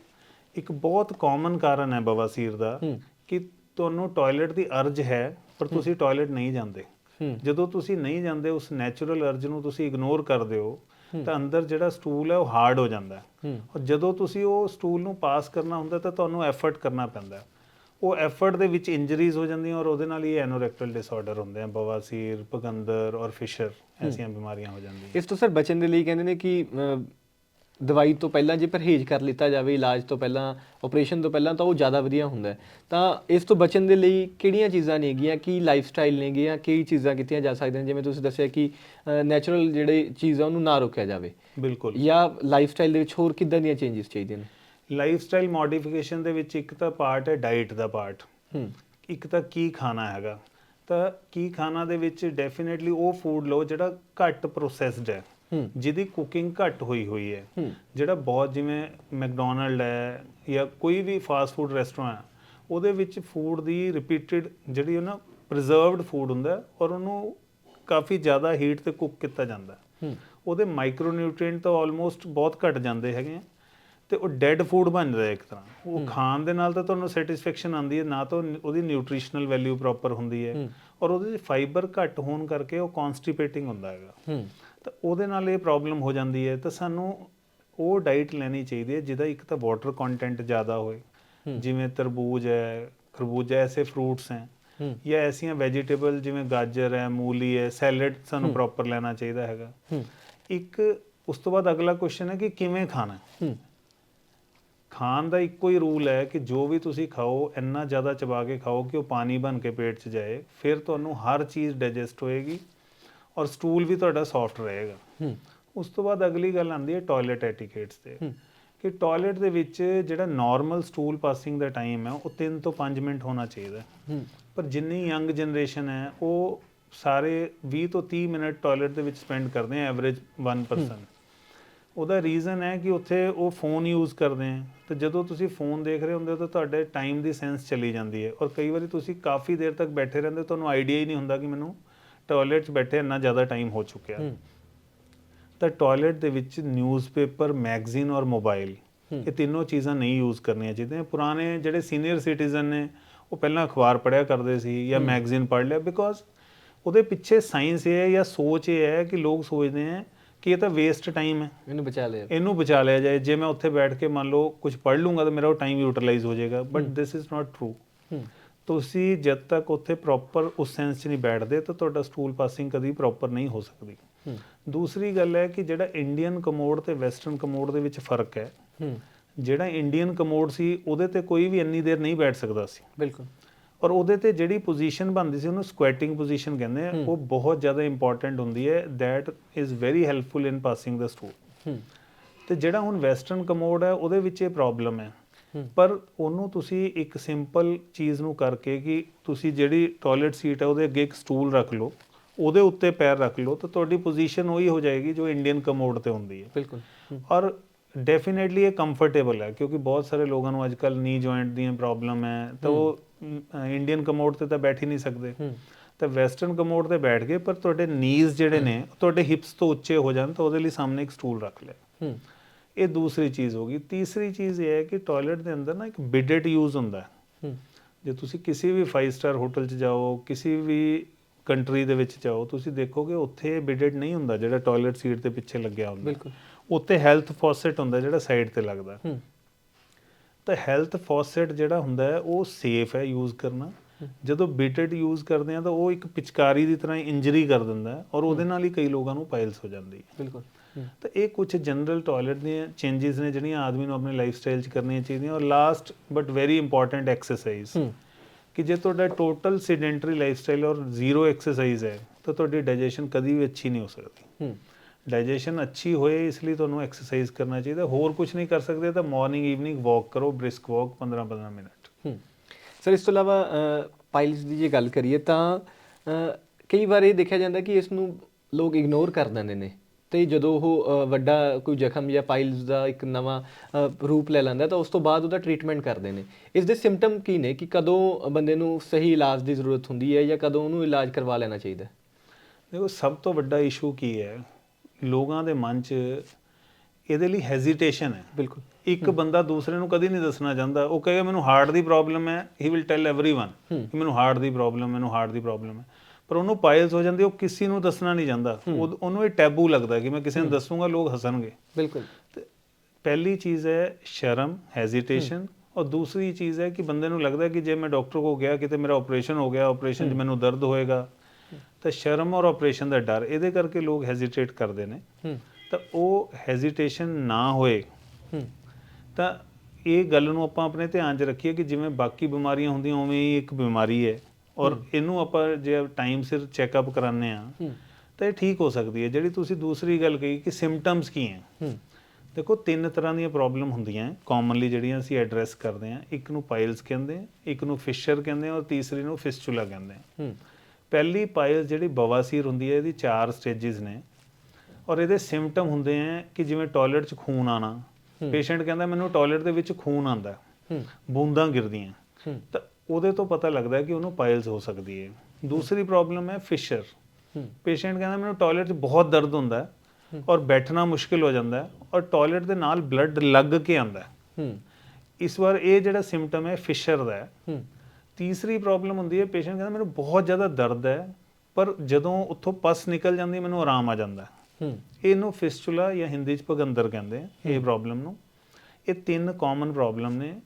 ਇੱਕ ਬਹੁਤ ਕਾਮਨ ਕਾਰਨ ਹੈ ਬਵਾਸੀਰ ਦਾ ਕਿ ਤੁਹਾਨੂੰ ਟਾਇਲਟ ਦੀ ਅਰਜ ਹੈ ਪਰ ਤੁਸੀਂ ਟਾਇਲਟ ਨਹੀਂ ਜਾਂਦੇ। ਜਦੋਂ ਤੁਸੀਂ ਨਹੀਂ ਜਾਂਦੇ ਉਸ ਨੈਚੁਰਲ ਅਰਜ ਨੂੰ ਤੁਸੀਂ ਇਗਨੋਰ ਕਰਦੇ ਹੋ ਤਾਂ ਅੰਦਰ ਜਿਹੜਾ ਸਟੂਲ ਹੈ ਉਹ ਹਾਰਡ ਹੋ ਜਾਂਦਾ ਹੈ। ਔਰ ਜਦੋਂ ਤੁਸੀਂ ਉਹ ਸਟੂਲ ਨੂੰ ਪਾਸ ਕਰਨਾ ਹੁੰਦਾ ਤਾਂ ਤੁਹਾਨੂੰ ਐਫਰਟ ਕਰਨਾ ਪੈਂਦਾ ਹੈ। ਉਹ ਐਫਰਟ ਦੇ ਵਿੱਚ ਇੰਜਰੀਜ਼ ਹੋ ਜਾਂਦੀਆਂ ਔਰ ਉਹਦੇ ਨਾਲ ਹੀ ਐਨੋਰੈਕਟਲ ਡਿਸਆਰਡਰ ਹੁੰਦੇ ਆ ਬਵਾਸੀਰ ਪਗੰਦਰ ਔਰ ਫਿਸ਼ਰ ਐਸੀਆਂ ਬਿਮਾਰੀਆਂ ਹੋ ਜਾਂਦੀਆਂ। ਇਸ ਤੋਂ ਸਰ ਬਚਣ ਦੇ ਲਈ ਕਹਿੰਦੇ ਨੇ ਕਿ ਦਵਾਈ ਤੋਂ ਪਹਿਲਾਂ ਜੇ ਪਰਹੇਜ਼ ਕਰ ਲਿੱਤਾ ਜਾਵੇ ਇਲਾਜ ਤੋਂ ਪਹਿਲਾਂ ਆਪਰੇਸ਼ਨ ਤੋਂ ਪਹਿਲਾਂ ਤਾਂ ਉਹ ਜ਼ਿਆਦਾ ਵਧੀਆ ਹੁੰਦਾ ਤਾਂ ਇਸ ਤੋਂ ਬਚਣ ਦੇ ਲਈ ਕਿਹੜੀਆਂ ਚੀਜ਼ਾਂ ਨੇਗੀਆਂ ਕੀ ਲਾਈਫ ਸਟਾਈਲ ਨੇਗੀਆਂ ਕੀ ਚੀਜ਼ਾਂ ਕੀਤੀਆਂ ਜਾ ਸਕਦੀਆਂ? ਜਿਵੇਂ ਤੁਸੀਂ ਦੱਸਿਆ ਕਿ ਨੈਚੁਰਲ ਜਿਹੜੇ ਚੀਜ਼ ਉਹਨੂੰ ਨਾ ਰੋਕਿਆ ਜਾਵੇ। ਬਿਲਕੁਲ। ਜਾਂ ਲਾਈਫ ਸਟਾਈਲ ਦੇ ਵਿੱਚ ਹੋਰ ਕਿੱਦਾਂ ਦੀਆਂ ਚੇਂਜਸ ਚਾਹੀਦੀਆਂ ਨੇ? ਲਾਈਫ ਸਟਾਈਲ ਮੋਡੀਫਿਕੇਸ਼ਨ ਦੇ ਵਿੱਚ ਇੱਕ ਤਾਂ ਪਾਰਟ ਹੈ ਡਾਈਟ ਦਾ ਪਾਰਟ ਇੱਕ ਤਾਂ ਕੀ ਖਾਣਾ ਹੈਗਾ? ਤਾਂ ਕੀ ਖਾਣਾ ਦੇ ਵਿੱਚ ਡੈਫੀਨਿਟਲੀ ਉਹ ਫੂਡ ਲਓ ਜਿਹੜਾ ਘੱਟ ਪ੍ਰੋਸੈਸਡ ਹੂੰ। ਜਿਹਦੀ ਕੁਕਿੰਗ ਘੱਟ ਹੋਈ ਹੋਈ ਹੈ। ਜਿਹੜਾ ਬਹੁਤ ਜਿਵੇਂ ਮੈਕਡੋਨਲਡ ਹੈ ਜਾਂ ਕੋਈ ਵੀ ਫਾਸਟ ਫੂਡ ਰੈਸਟੋਰੈਂਟ ਹੈ ਉਹਦੇ ਵਿੱਚ ਫੂਡ ਦੀ ਰਿਪੀਟਡ ਜਿਹੜੀ ਉਹ ਨਾ ਪ੍ਰੀਜ਼ਰਵਡ ਫੂਡ ਹੁੰਦਾ ਔਰ ਉਹਨੂੰ ਕਾਫੀ ਜ਼ਿਆਦਾ ਹੀਟ ਤੇ ਕੁੱਕ ਕੀਤਾ ਜਾਂਦਾ ਉਹਦੇ ਮਾਈਕਰੋ ਨਿਊਟ੍ਰੀਐਂਟ ਤਾਂ ਆਲਮੋਸਟ ਬਹੁਤ ਘਟ ਜਾਂਦੇ ਹੈਗੇ ਆ ਤੇ ਉਹ ਡੈਡ ਫੂਡ ਬਣ ਰਿਹਾ ਇੱਕ ਤਰ੍ਹਾਂ। ਉਹ ਖਾਣ ਦੇ ਨਾਲ ਤਾਂ ਤੁਹਾਨੂੰ ਸੈਟੀਸਫੈਕਸ਼ਨ ਆਉਂਦੀ ਹੈ ਨਾ ਤਾਂ ਉਹ- ਉਹਦੀ ਨਿਊਟ੍ਰੀਸ਼ਨਲ ਵੈਲਿਊ ਪ੍ਰੋਪਰ ਹੁੰਦੀ ਹੈ ਔਰ ਉਹਦੇ ਵਿੱਚ ਫਾਈਬਰ ਘੱਟ ਹੋਣ ਕਰਕੇ ਉਹ ਕਨਸਟੀਪੇਟਿੰਗ ਹੁੰਦਾ ਹੈਗਾ। ਤਾਂ ਉਹਦੇ ਨਾਲ ਇਹ ਪ੍ਰੋਬਲਮ ਹੋ ਜਾਂਦੀ ਹੈ ਤਾਂ ਸਾਨੂੰ ਉਹ ਡਾਈਟ ਲੈਣੀ ਚਾਹੀਦੀ ਹੈ ਜਿਹਦਾ ਇੱਕ ਤਾਂ ਵਾਟਰ ਕੰਟੈਂਟ ਜ਼ਿਆਦਾ ਹੋਏ। ਜਿਵੇਂ ਤਰਬੂਜ ਹੈ ਖਰਬੂਜਾ ਐਸੇ ਫਰੂਟਸ ਹੈ। ਜਾਂ ਐਸੀਆਂ ਵੈਜੀਟੇਬਲ ਜਿਵੇਂ ਗਾਜਰ ਹੈ ਮੂਲੀ ਹੈ ਸੈਲਡ ਸਾਨੂੰ ਪ੍ਰੋਪਰ ਲੈਣਾ ਚਾਹੀਦਾ ਹੈਗਾ। ਇੱਕ ਉਸ ਤੋਂ ਬਾਅਦ ਅਗਲਾ ਕੁਐਸਚਨ ਹੈ ਕਿ ਕਿਵੇਂ ਖਾਣਾ ਹੂੰ। ਖਾਣ ਦਾ ਇੱਕੋ ਹੀ ਰੂਲ ਹੈ ਕਿ ਜੋ ਵੀ ਤੁਸੀਂ ਖਾਓ ਇੰਨਾ ਜ਼ਿਆਦਾ ਚਬਾ ਕੇ ਖਾਓ ਕਿ ਉਹ ਪਾਣੀ ਬਣ ਕੇ ਪੇਟ 'ਚ ਜਾਏ। ਫਿਰ ਤੁਹਾਨੂੰ ਹਰ ਚੀਜ਼ ਡਾਈਜੈਸਟ ਹੋਏਗੀ। ਔਰ ਸਟੂਲ ਵੀ ਤੁਹਾਡਾ ਸੌਫਟ ਰਹੇਗਾ। ਹੂੰ। ਉਸ ਤੋਂ ਬਾਅਦ ਅਗਲੀ ਗੱਲ ਆਉਂਦੀ ਹੈ ਟਾਇਲਟ ਐਟੀਕੇਟਸ ਤੇ। ਕਿ ਟਾਇਲਟ ਦੇ ਵਿੱਚ ਜਿਹੜਾ ਨਾਰਮਲ ਸਟੂਲ ਪਾਸਿੰਗ ਦਾ ਟਾਈਮ ਹੈ ਉਹ 3 ਤੋਂ 5 ਮਿੰਟ ਹੋਣਾ ਚਾਹੀਦਾ ਪਰ ਜਿੰਨੀ ਯੰਗ ਜਨਰੇਸ਼ਨ ਹੈ ਉਹ ਸਾਰੇ 20 ਤੋਂ 30 ਮਿੰਟ ਟਾਇਲਟ ਦੇ ਵਿੱਚ ਸਪੈਂਡ ਕਰਦੇ ਆ ਐਵਰੇਜ 1 ਪਰਸਨ ਉਹਦਾ ਰੀਜ਼ਨ ਹੈ ਕਿ ਉੱਥੇ ਉਹ ਫੋਨ ਯੂਜ਼ ਕਰਦੇ ਆ। ਤੇ ਜਦੋਂ ਤੁਸੀਂ ਫੋਨ ਦੇਖ ਰਹੇ ਹੁੰਦੇ ਹੋ ਤਾਂ ਤੁਹਾਡੇ ਟਾਈਮ ਦੀ ਸੈਂਸ ਚਲੀ ਜਾਂਦੀ ਹੈ। ਔਰ ਕਈ ਵਾਰੀ ਤੁਸੀਂ ਕਾਫੀ ਦੇਰ ਤੱਕ ਬੈਠੇ ਰਹਿੰਦੇ ਹੋ, ਤੁਹਾਨੂੰ ਆਈਡੀਆ ਹੀ ਨਹੀਂ ਹੁੰਦਾ ਕਿ ਮੈਨੂੰ ਟਾਇਲਟ 'ਚ ਬੈਠੇ ਇੰਨਾ ਜ਼ਿਆਦਾ ਟਾਈਮ ਹੋ ਚੁੱਕਿਆ। ਤਾਂ ਟਾਇਲਟ ਦੇ ਵਿੱਚ ਨਿਊਜ਼ਪੇਪਰ ਮੈਗਜ਼ੀਨ ਔਰ ਮੋਬਾਈਲ। ਇਹ ਤਿੰਨੋਂ ਚੀਜ਼ਾਂ ਨਹੀਂ ਯੂਜ਼ ਕਰਨੀਆਂ ਚਾਹੀਦੀਆਂ। ਪੁਰਾਣੇ ਜਿਹੜੇ ਸੀਨੀਅਰ ਸਿਟੀਜ਼ਨ ਨੇ ਉਹ ਪਹਿਲਾਂ ਅਖਬਾਰ ਪੜ੍ਹਿਆ ਕਰਦੇ ਸੀ ਜਾਂ ਮੈਗਜ਼ੀਨ ਪੜ੍ਹ ਲਿਆ ਬਿਕੋਜ਼ ਉਹਦੇ ਪਿੱਛੇ ਸਾਇੰਸ ਇਹ ਹੈ ਜਾਂ ਸੋਚ ਇਹ ਹੈ ਕਿ ਲੋਕ ਸੋਚਦੇ ਹੈ ਕਿ ਇਹ ਤਾਂ ਵੇਸਟ ਟਾਈਮ ਹੈ। ਇਹਨੂੰ ਬਚਾ ਲਿਆ। ਇਹਨੂੰ ਬਚਾ ਲਿਆ ਜਾਏ। ਜੇ ਮੈਂ ਉੱਥੇ ਬੈਠ ਕੇ ਮੰਨ ਲਓ ਕੁਝ ਪੜ੍ਹ ਲੂੰਗਾ ਤਾਂ ਮੇਰਾ ਉਹ ਟਾਈਮ ਯੂਟਿਲਾਈਜ਼ ਹੋ ਜਾਏਗਾ। But this is not true ਤੁਸੀਂ ਜਦ ਤੱਕ ਉੱਥੇ ਪ੍ਰੋਪਰ ਉਸ ਸੈਂਸ 'ਚ ਨਹੀਂ ਬੈਠਦੇ ਤਾਂ ਤੁਹਾਡਾ ਸਟੂਲ ਪਾਸਿੰਗ ਕਦੀ ਪ੍ਰੋਪਰ ਨਹੀਂ ਹੋ ਸਕਦੀ। ਦੂਸਰੀ ਗੱਲ ਹੈ ਕਿ ਜਿਹੜਾ ਇੰਡੀਅਨ ਕਮੋਡ ਤੇ ਵੈਸਟਰਨ ਕਮੋਡ ਦੇ ਵਿੱਚ ਫ਼ਰਕ ਹੈ ਜਿਹੜਾ ਇੰਡੀਅਨ ਕਮੋਡ ਸੀ ਉਹਦੇ ਤੇ ਕੋਈ ਵੀ ਇੰਨੀ ਦੇਰ ਨਹੀਂ ਬੈਠ ਸਕਦਾ ਸੀ। ਬਿਲਕੁਲ। ਔਰ ਉਹਦੇ ਤੇ ਜਿਹੜੀ ਪੋਜੀਸ਼ਨ ਬਣਦੀ ਸੀ ਉਹਨੂੰ ਸਕੁਐਟਿੰਗ ਪੋਜੀਸ਼ਨ ਕਹਿੰਦੇ ਆ ਉਹ ਬਹੁਤ ਜ਼ਿਆਦਾ ਇੰਪੋਰਟੈਂਟ ਹੁੰਦੀ ਹੈ। That is very helpful in passing the stool ਤੇ ਜਿਹੜਾ ਹੁਣ ਵੈਸਟਰਨ ਕਮੋਡ ਹੈ ਉਹਦੇ ਵਿੱਚ ਇਹ ਪ੍ਰੋਬਲਮ ਹੂੰ। ਪਰ ਉਹਨੂੰ ਤੁਸੀਂ ਇੱਕ ਸਿੰਪਲ ਚੀਜ਼ ਨੂੰ ਕਰਕੇ ਕਿ ਤੁਸੀਂ ਜਿਹੜੀ ਟਾਇਲਟ ਸੀਟ ਹੈ ਉਹਦੇ ਅੱਗੇ ਇੱਕ ਸਟੂਲ ਰੱਖ ਲਓ ਉਹਦੇ ਉੱਤੇ ਪੈਰ ਰੱਖ ਲਓ ਤਾਂ ਤੁਹਾਡੀ ਪੋਜੀਸ਼ਨ ਉਹੀ ਹੋ ਜਾਏਗੀ ਜੋ ਇੰਡੀਅਨ ਕਮੋਡ ਤੇ ਹੁੰਦੀ ਹੈ। ਬਿਲਕੁਲ ਔਰ ਡੈਫੀਨਿਟਲੀ ਇਹ ਕੰਫਰਟੇਬਲ ਹੈ ਕਿਉਂਕਿ ਬਹੁਤ ਸਾਰੇ ਲੋਕਾਂ ਨੂੰ ਅੱਜਕੱਲ ਨੀ ਜੁਆਇੰਟ ਦੀਆਂ ਪ੍ਰੋਬਲਮ ਹੈ ਤਾਂ ਉਹ ਇੰਡੀਅਨ ਕਮੋਡ ਤੇ ਤਾਂ ਬੈਠ ਹੀ ਨਹੀਂ ਸਕਦੇ। ਤਾਂ ਵੈਸਟਰਨ ਕਮੋਡ ਤੇ ਬੈਠ ਗਏ ਪਰ ਤੁਹਾਡੇ ਨੀਜ਼ ਜਿਹੜੇ ਨੇ ਤੁਹਾਡੇ ਹਿਪਸ ਤੋਂ ਉੱਚੇ ਹੋ ਜਾਣ ਤਾਂ ਉਹਦੇ ਲਈ ਸਾਹਮਣੇ ਇੱਕ ਸਟੂਲ ਰੱਖ ਲਿਆ। ਹੂੰ। ਇਹ ਦੂਸਰੀ ਚੀਜ਼ ਹੋ ਗਈ। ਤੀਸਰੀ ਚੀਜ਼ ਇਹ ਹੈ ਕਿ ਟਾਇਲਟ ਦੇ ਅੰਦਰ ਨਾ ਇੱਕ ਬਿਡਟ ਯੂਜ਼ ਹੁੰਦਾ ਹੈ। ਜੇ ਤੁਸੀਂ ਕਿਸੇ ਵੀ 5 ਸਟਾਰ ਹੋਟਲ 'ਚ ਜਾਓ ਕਿਸੇ ਵੀ ਕੰਟਰੀ ਦੇ ਵਿੱਚ ਜਾਓ ਤੁਸੀਂ ਦੇਖੋਗੇ ਉੱਥੇ ਬਿਡਟ ਨਹੀਂ ਹੁੰਦਾ ਜਿਹੜਾ ਟਾਇਲਟ ਸੀਟ ਦੇ ਪਿੱਛੇ ਲੱਗਿਆ ਹੁੰਦਾ। ਬਿਲਕੁਲ। ਉੱਥੇ ਹੈਲਥ ਫੌਸਟ ਹੁੰਦਾ ਜਿਹੜਾ ਸਾਈਡ ਤੇ ਲੱਗਦਾ। ਹੂੰ। ਤਾਂ ਹੈਲਥ ਫੌਸਟ ਜਿਹੜਾ ਹੁੰਦਾ ਹੈ ਉਹ ਸੇਫ ਹੈ ਯੂਜ਼ ਕਰਨਾ। ਜਦੋਂ ਬਿਟਡ ਯੂਜ਼ ਕਰਦੇ ਆ ਤਾਂ ਉਹ ਇੱਕ ਪਿਚਕਾਰੀ ਦੀ ਤਰ੍ਹਾਂ ਇੰਜਰੀ ਕਰ ਦਿੰਦਾ ਔਰ ਉਹਦੇ ਨਾਲ ਹੀ ਕਈ ਲੋਕਾਂ ਨੂੰ ਪਾਇਲਸ ਹੋ ਜਾਂਦੀ ਹੈ। ਬਿਲਕੁਲ ਤਾਂ ਇਹ ਕੁਝ ਜਨਰਲ ਟਾਇਲਟ ਦੀਆਂ ਚੇਂजेस ਨੇ ਜਿਹੜੀਆਂ ਆਦਮੀ ਨੂੰ ਆਪਣੇ ਲਾਈਫ ਸਟਾਈਲ 'ਚ ਕਰਨੀਆਂ ਚਾਹੀਦੀਆਂ ਔਰ last but very important exercise ਕਿ ਜੇ ਤੁਹਾਡਾ ਟੋਟਲ ਸੈਡੈਂਟਰੀ ਲਾਈਫ ਸਟਾਈਲ ਔਰ ਜ਼ੀਰੋ ਐਕਸਰਸਾਈਜ਼ ਹੈ ਤਾਂ ਤੁਹਾਡੀ ਡਾਈਜੈਸ਼ਨ ਕਦੀ ਵੀ ਅੱਛੀ ਨਹੀਂ ਹੋ ਸਕਦੀ। ਡਾਈਜੈਸ਼ਨ ਅੱਛੀ ਹੋਏ ਇਸ ਲਈ ਤੁਹਾਨੂੰ ਐਕਸਰਸਾਈਜ਼ ਕਰਨਾ ਚਾਹੀਦਾ ਹੋਰ ਕੁਝ ਨਹੀਂ ਕਰ ਸਕਦੇ ਤਾਂ ਮਾਰਨਿੰਗ ਈਵਨਿੰਗ ਵਾਕ ਕਰੋ ਬ੍ਰਿਸਕ ਵਾਕ 15-15 ਮਿੰਟ। ਹੂੰ ਸਰ ਇਸ ਤੋਂ ਇਲਾਵਾ ਪਾਈਲਸ ਦੀ ਜੇ ਗੱਲ ਕਰੀਏ ਤਾਂ ਕਈ ਵਾਰ ਇਹ ਦੇਖਿਆ ਜਾਂਦਾ ਕਿ ਇਸ ਨੂੰ ਲੋਕ ਇਗਨੋਰ ਕਰ ਦਿੰਦੇ ਨੇ। ਤੇ ਜਦੋਂ ਉਹ ਵੱਡਾ ਕੋਈ ਜ਼ਖਮ ਜਾਂ ਪਾਈਲਸ ਦਾ ਇੱਕ ਨਵਾਂ ਰੂਪ ਲੈ ਲੈਂਦਾ ਤਾਂ ਉਸ ਤੋਂ ਬਾਅਦ ਉਹਦਾ ਟ੍ਰੀਟਮੈਂਟ ਕਰਦੇ ਨੇ। ਇਸ ਦੇ ਸਿੰਪਟਮ ਕੀ ਨੇ ਕਿ ਕਦੋਂ ਬੰਦੇ ਨੂੰ ਸਹੀ ਇਲਾਜ ਦੀ ਜ਼ਰੂਰਤ ਹੁੰਦੀ ਹੈ ਜਾਂ ਕਦੋਂ ਉਹਨੂੰ ਇਲਾਜ ਕਰਵਾ ਲੈਣਾ ਚਾਹੀਦਾ? ਦੇਖੋ ਸਭ ਤੋਂ ਵੱਡਾ ਇਸ਼ੂ ਕੀ ਹੈ? ਲੋਕਾਂ ਦੇ ਮਨ 'ਚ ਇਹਦੇ ਲਈ ਹੈਜ਼ਿਟੇਸ਼ਨ ਹੈ। ਬਿਲਕੁਲ। ਇੱਕ ਬੰਦਾ ਦੂਸਰੇ ਨੂੰ ਕਦੀ ਨਹੀਂ ਦੱਸਣਾ ਚਾਹੁੰਦਾ ਉਹ ਕਹੇਗਾ ਮੈਨੂੰ ਹਾਰਟ ਦੀ ਪ੍ਰੋਬਲਮ ਹੈ ਹੀ ਵਿਲ ਟੈਲ एवरीवन ਹੂੰ। ਕਿ ਮੈਨੂੰ ਹਾਰਟ ਦੀ ਪ੍ਰੋਬਲਮ ਮੈਨੂੰ ਹਾਰਟ ਦੀ ਪ੍ਰੋਬਲਮ ਹੈ ਪਰ ਉਹਨੂੰ ਪਾਇਲਸ ਹੋ ਜਾਂਦੀ ਉਹ ਕਿਸੇ ਨੂੰ ਦੱਸਣਾ ਨਹੀਂ ਚਾਹੁੰਦਾ ਉਹ- ਉਹਨੂੰ ਇਹ ਟੈਬੂ ਲੱਗਦਾ ਕਿ ਮੈਂ ਕਿਸੇ ਨੂੰ ਦੱਸੂਗਾ ਲੋਕ ਹੱਸਣਗੇ ਬਿਲਕੁਲ ਤੇ ਪਹਿਲੀ ਚੀਜ਼ ਹੈ ਸ਼ਰਮ ਹੈਜ਼ਿਟੇਸ਼ਨ ਔਰ ਦੂਸਰੀ ਚੀਜ਼ ਹੈ ਕਿ ਬੰਦੇ ਨੂੰ ਲੱਗਦਾ ਕਿ ਜੇ ਮੈਂ ਡਾਕਟਰ ਕੋ ਗਿਆ ਕਿਤੇ ਮੇਰਾ ਆਪਰੇਸ਼ਨ ਹੋ ਗਿਆ ਆਪਰੇਸ਼ਨ 'ਚ ਮੈਨੂੰ ਦਰਦ ਹੋਏਗਾ ਤਾਂ ਸ਼ਰਮ ਔਰ ਆਪਰੇਸ਼ਨ ਦਾ ਡਰ ਇਹਦੇ ਕਰਕੇ ਲੋਕ ਹੈਜ਼ਿਟੇਟ ਕਰਦੇ ਨੇ ਹੂੰ ਤਾਂ ਉਹ ਹੈਜ਼ਿਟੇਸ਼ਨ ਨਾ ਹੋਏ ਹੂੰ ਤਾਂ ਇਹ ਗੱਲ ਨੂੰ ਆਪਾਂ ਆਪਣੇ ਧਿਆਨ 'ਚ ਰੱਖੀਏ ਕਿ ਜਿਵੇਂ ਬਾਕੀ ਬਿਮਾਰੀਆਂ ਹੁੰਦੀਆਂ ਉਵੇਂ ਹੀ ਇੱਕ ਬਿਮਾਰੀ ਹੈ ਔਰ ਇਹਨੂੰ ਆਪਾਂ ਜੇ ਟਾਈਮ ਸਿਰ ਚੈੱਕਅਪ ਕਰਾਉਂਦੇ ਆ ਤਾਂ ਇਹ ਠੀਕ ਹੋ ਸਕਦੀ ਹੈ। ਜਿਹੜੀ ਤੁਸੀਂ ਦੂਸਰੀ ਗੱਲ ਕਹੀ ਕਿ ਸਿੰਪਟਮਸ ਕੀ ਹੈ। ਦੇਖੋ ਤਿੰਨ ਤਰ੍ਹਾਂ ਦੀਆਂ ਪ੍ਰੋਬਲਮ ਹੁੰਦੀਆਂ ਕਾਮਨਲੀ ਜਿਹੜੀਆਂ ਅਸੀਂ ਐਡਰੈਸ ਕਰਦੇ ਆ ਇੱਕ ਨੂੰ ਪਾਈਲਸ ਕਹਿੰਦੇ ਆ ਇੱਕ ਨੂੰ ਫਿਸ਼ਰ ਕਹਿੰਦੇ ਆ ਔਰ ਤੀਸਰੀ ਨੂੰ ਫਿਸਚੂਲਾ ਕਹਿੰਦੇ ਆ ਪਹਿਲੀ ਪਾਇਲਸ ਜਿਹੜੀ ਬਵਾਸੀਰ ਹੁੰਦੀ ਹੈ ਇਹਦੀ ਚਾਰ ਸਟੇजेस ਨੇ ਔਰ ਇਹਦੇ ਸਿੰਪਟਮ ਹੁੰਦੇ ਆ ਕਿ ਜਿਵੇਂ ਟਾਇਲਟ 'ਚ ਖੂਨ ਆਣਾ ਪੇਸ਼ੈਂਟ ਕਹਿੰਦਾ ਮੈਨੂੰ ਟਾਇਲਟ ਦੇ ਵਿੱਚ ਖੂਨ ਆਂਦਾ ਹੂੰ। ਬੂੰਦਾਂ ਗਿਰਦੀਆਂ ਤਾਂ ਉਹਦੇ ਤੋਂ ਪਤਾ ਲੱਗਦਾ ਕਿ ਉਹਨੂੰ ਪਾਇਲਸ ਹੋ ਸਕਦੀ ਹੈ। ਦੂਸਰੀ ਪ੍ਰੋਬਲਮ ਹੈ ਫਿਸ਼ਰ। ਪੇਸ਼ੈਂਟ ਕਹਿੰਦਾ ਮੈਨੂੰ ਟਾਇਲਟ 'ਚ ਬਹੁਤ ਦਰਦ ਹੁੰਦਾ ਔਰ ਬੈਠਣਾ ਮੁਸ਼ਕਿਲ ਹੋ ਜਾਂਦਾ ਔਰ ਟਾਇਲਟ ਦੇ ਨਾਲ ਬਲੱਡ ਲੱਗ ਕੇ ਆਂਦਾ ਹੂੰ। ਇਸ ਵਾਰ ਇਹ ਜਿਹੜਾ ਸਿੰਪਟਮ ਹੈ ਫਿਸ਼ਰ ਦਾ ਹੈ। ਤੀਸਰੀ ਪ੍ਰੋਬਲਮ ਹੁੰਦੀ ਹੈ ਪੇਸ਼ੈਂਟ ਕਹਿੰਦਾ ਮੈਨੂੰ ਬਹੁਤ ਜ਼ਿਆਦਾ ਦਰਦ ਹੈ ਪਰ ਜਦੋਂ ਉੱਥੋਂ ਪਸ ਨਿਕਲ ਜਾਂਦੀ ਮੈਨੂੰ ਆਰਾਮ ਆ ਜਾਂਦਾ ਇਹਨੂੰ ਫਿਸਚੂਲਾ ਜਾਂ ਹਿੰਦੀ ਚ ਭਗੰਦਰ ਕਹਿੰਦੇ ਆ ਇਹ ਪ੍ਰੋਬਲਮ ਨੂੰ। ਇਹ ਤਿੰਨ ਕਾਮਨ ਪ੍ਰੋਬਲਮ ਨੇ।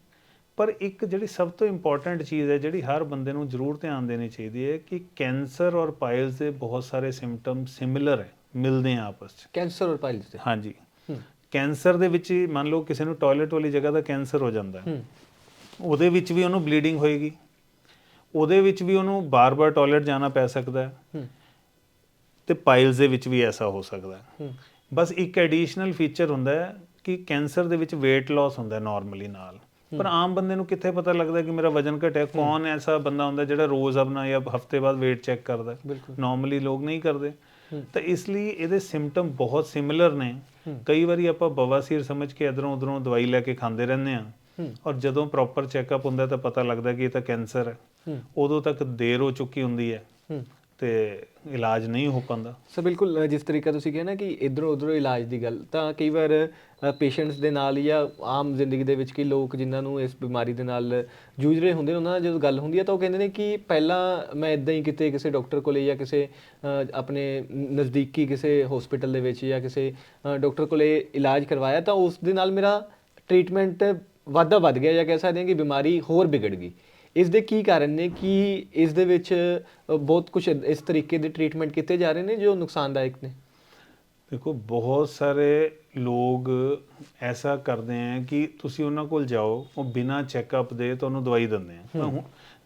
ਪਰ ਇੱਕ ਜਿਹੜੀ ਸਭ ਤੋਂ ਇੰਪੋਰਟੈਂਟ ਚੀਜ਼ ਹੈ ਜਿਹੜੀ ਹਰ ਬੰਦੇ ਨੂੰ ਜ਼ਰੂਰ ਧਿਆਨ ਦੇਣੀ ਚਾਹੀਦੀ ਹੈ ਕਿ ਕੈਂਸਰ ਔਰ ਪਾਇਲਸ ਦੇ ਬਹੁਤ ਸਾਰੇ ਸਿੰਪਟਮ ਸਿਮਿਲਰ ਹੈ ਮਿਲਦੇ ਆ ਆਪਸ ਚ। ਕੈਂਸਰ ਔਰ ਪਾਇਲਸ ਦੇ। ਹਾਂਜੀ। ਕੈਂਸਰ ਦੇ ਵਿੱਚ ਮੰਨ ਲਓ ਕਿਸੇ ਨੂੰ ਟਾਇਲਟ ਵਾਲੀ ਜਗ੍ਹਾ ਦਾ ਕੈਂਸਰ ਹੋ ਜਾਂਦਾ ਹੈ। ਉਹਦੇ ਵਿੱਚ ਵੀ ਉਹਨੂੰ ਬਲੀਡਿੰਗ ਹੋਏਗੀ। ਉਹਦੇ ਵਿੱਚ ਵੀ ਉਹਨੂੰ ਬਾਰ-ਬਾਰ ਟਾਇਲਟ ਜਾਣਾ ਪੈ ਸਕਦਾ ਹੂੰ। ਤੇ ਪਾਈਲਸ ਦੇ ਵਿੱਚ ਵੀ ਐਸਾ ਹੋ ਸਕਦਾ ਹੈ। ਬਸ ਇੱਕ ਐਡੀਸ਼ਨਲ ਫੀਚਰ ਹੁੰਦਾ ਹੈ ਕਿ ਕੈਂਸਰ ਦੇ ਵਿੱਚ weight loss ਹੁੰਦਾ ਹੈ ਨਾਰਮਲੀ ਨਾਲ। ਪਰ ਆਮ ਬੰਦੇ ਨੂੰ ਕਿੱਥੇ ਪਤਾ ਲੱਗਦਾ ਕਿ ਮੇਰਾ ਵਜਨ ਘਟਿਆ? ਕੌਣ ਐਸਾ ਬੰਦਾ ਹੁੰਦਾ ਜਿਹੜਾ ਰੋਜ਼ ਆਪਣਾ ਜਾਂ ਹਫ਼ਤੇ ਬਾਅਦ weight ਚੈੱਕ ਕਰਦਾ ਨਾਰਮਲੀ ਲੋਕ ਨਹੀਂ ਕਰਦੇ। ਤਾਂ ਇਸ ਲਈ ਇਹਦੇ ਸਿੰਪਟਮ ਬਹੁਤ ਸਿਮਿਲਰ ਨੇ। ਕਈ ਵਾਰੀ ਆਪਾਂ ਬਵਾਸੀਰ ਸਮਝ ਕੇ ਇਧਰੋਂ ਉਧਰੋਂ ਦਵਾਈ ਲੈ ਕੇ ਖਾਂਦੇ ਰਹਿੰਦੇ ਆ ਔਰ ਜਦੋਂ ਪ੍ਰੋਪਰ ਚੈੱਕਅਪ ਹੁੰਦਾ ਤਾਂ ਪਤਾ ਲੱਗਦਾ ਕਿ ਇਹ ਤਾਂ ਕੈਂਸਰ ਹੈ। ਉਦੋਂ ਤੱਕ ਦੇਰ ਹੋ ਚੁੱਕੀ ਹੁੰਦੀ ਹੂੰ। ਤੇ ਇਲਾਜ ਨਹੀਂ ਹੋ ਪਾਉਂਦਾ। ਸਰ ਬਿਲਕੁਲ ਜਿਸ ਤਰੀਕਾ ਤੁਸੀਂ ਕਿਹਾ ਨਾ ਕਿ ਇਧਰੋਂ ਉਧਰੋਂ ਇਲਾਜ ਦੀ ਗੱਲ, ਤਾਂ ਕਈ ਵਾਰ ਪੇਸ਼ੈਂਟਸ ਦੇ ਨਾਲ ਜਾਂ ਆਮ ਜ਼ਿੰਦਗੀ ਦੇ ਵਿੱਚ ਕਈ ਲੋਕ ਜਿਨ੍ਹਾਂ ਨੂੰ ਇਸ ਬਿਮਾਰੀ ਦੇ ਨਾਲ ਜੂਝ ਰਹੇ ਹੁੰਦੇ ਨੇ, ਉਹਨਾਂ ਨਾਲ ਜਦੋਂ ਗੱਲ ਹੁੰਦੀ ਹੈ ਤਾਂ ਉਹ ਕਹਿੰਦੇ ਨੇ ਕਿ ਪਹਿਲਾਂ ਮੈਂ ਇਦਾਂ ਹੀ ਕਿਤੇ ਕਿਸੇ ਡਾਕਟਰ ਕੋਲੇ ਜਾਂ ਕਿਸੇ ਆਪਣੇ ਨਜ਼ਦੀਕੀ ਕਿਸੇ ਹਸਪੀਟਲ ਦੇ ਵਿੱਚ ਜਾਂ ਕਿਸੇ ਡਾਕਟਰ ਕੋਲੇ ਇਲਾਜ ਕਰਵਾਇਆ ਤਾਂ ਉਸ ਦੇ ਨਾਲ ਮੇਰਾ ਟ੍ਰੀਟਮੈਂਟ ਵਾਧਾ ਵੱਧ ਗਿਆ ਜਾਂ ਕਹਿ ਸਕਦੇ ਹਾਂ ਕਿ ਬਿਮਾਰੀ ਹੋਰ ਵਿਗੜ ਗਈ। ਇਸ ਦੇ ਕੀ ਕਾਰਨ ਨੇ ਕਿ ਇਸ ਦੇ ਵਿੱਚ ਬਹੁਤ ਕੁਝ ਇਸ ਤਰੀਕੇ ਦੇ ਟ੍ਰੀਟਮੈਂਟ ਕੀਤੇ ਜਾ ਰਹੇ ਨੇ ਜੋ ਨੁਕਸਾਨਦਾਇਕ ਨੇ? ਦੇਖੋ ਬਹੁਤ ਸਾਰੇ ਲੋਕ ਐਸਾ ਕਰਦੇ ਆ ਕਿ ਤੁਸੀਂ ਉਹਨਾਂ ਕੋਲ ਜਾਓ ਉਹ ਬਿਨਾ ਚੈੱਕਅਪ ਦੇ ਤੁਹਾਨੂੰ ਦਵਾਈ ਦਿੰਦੇ ਆ।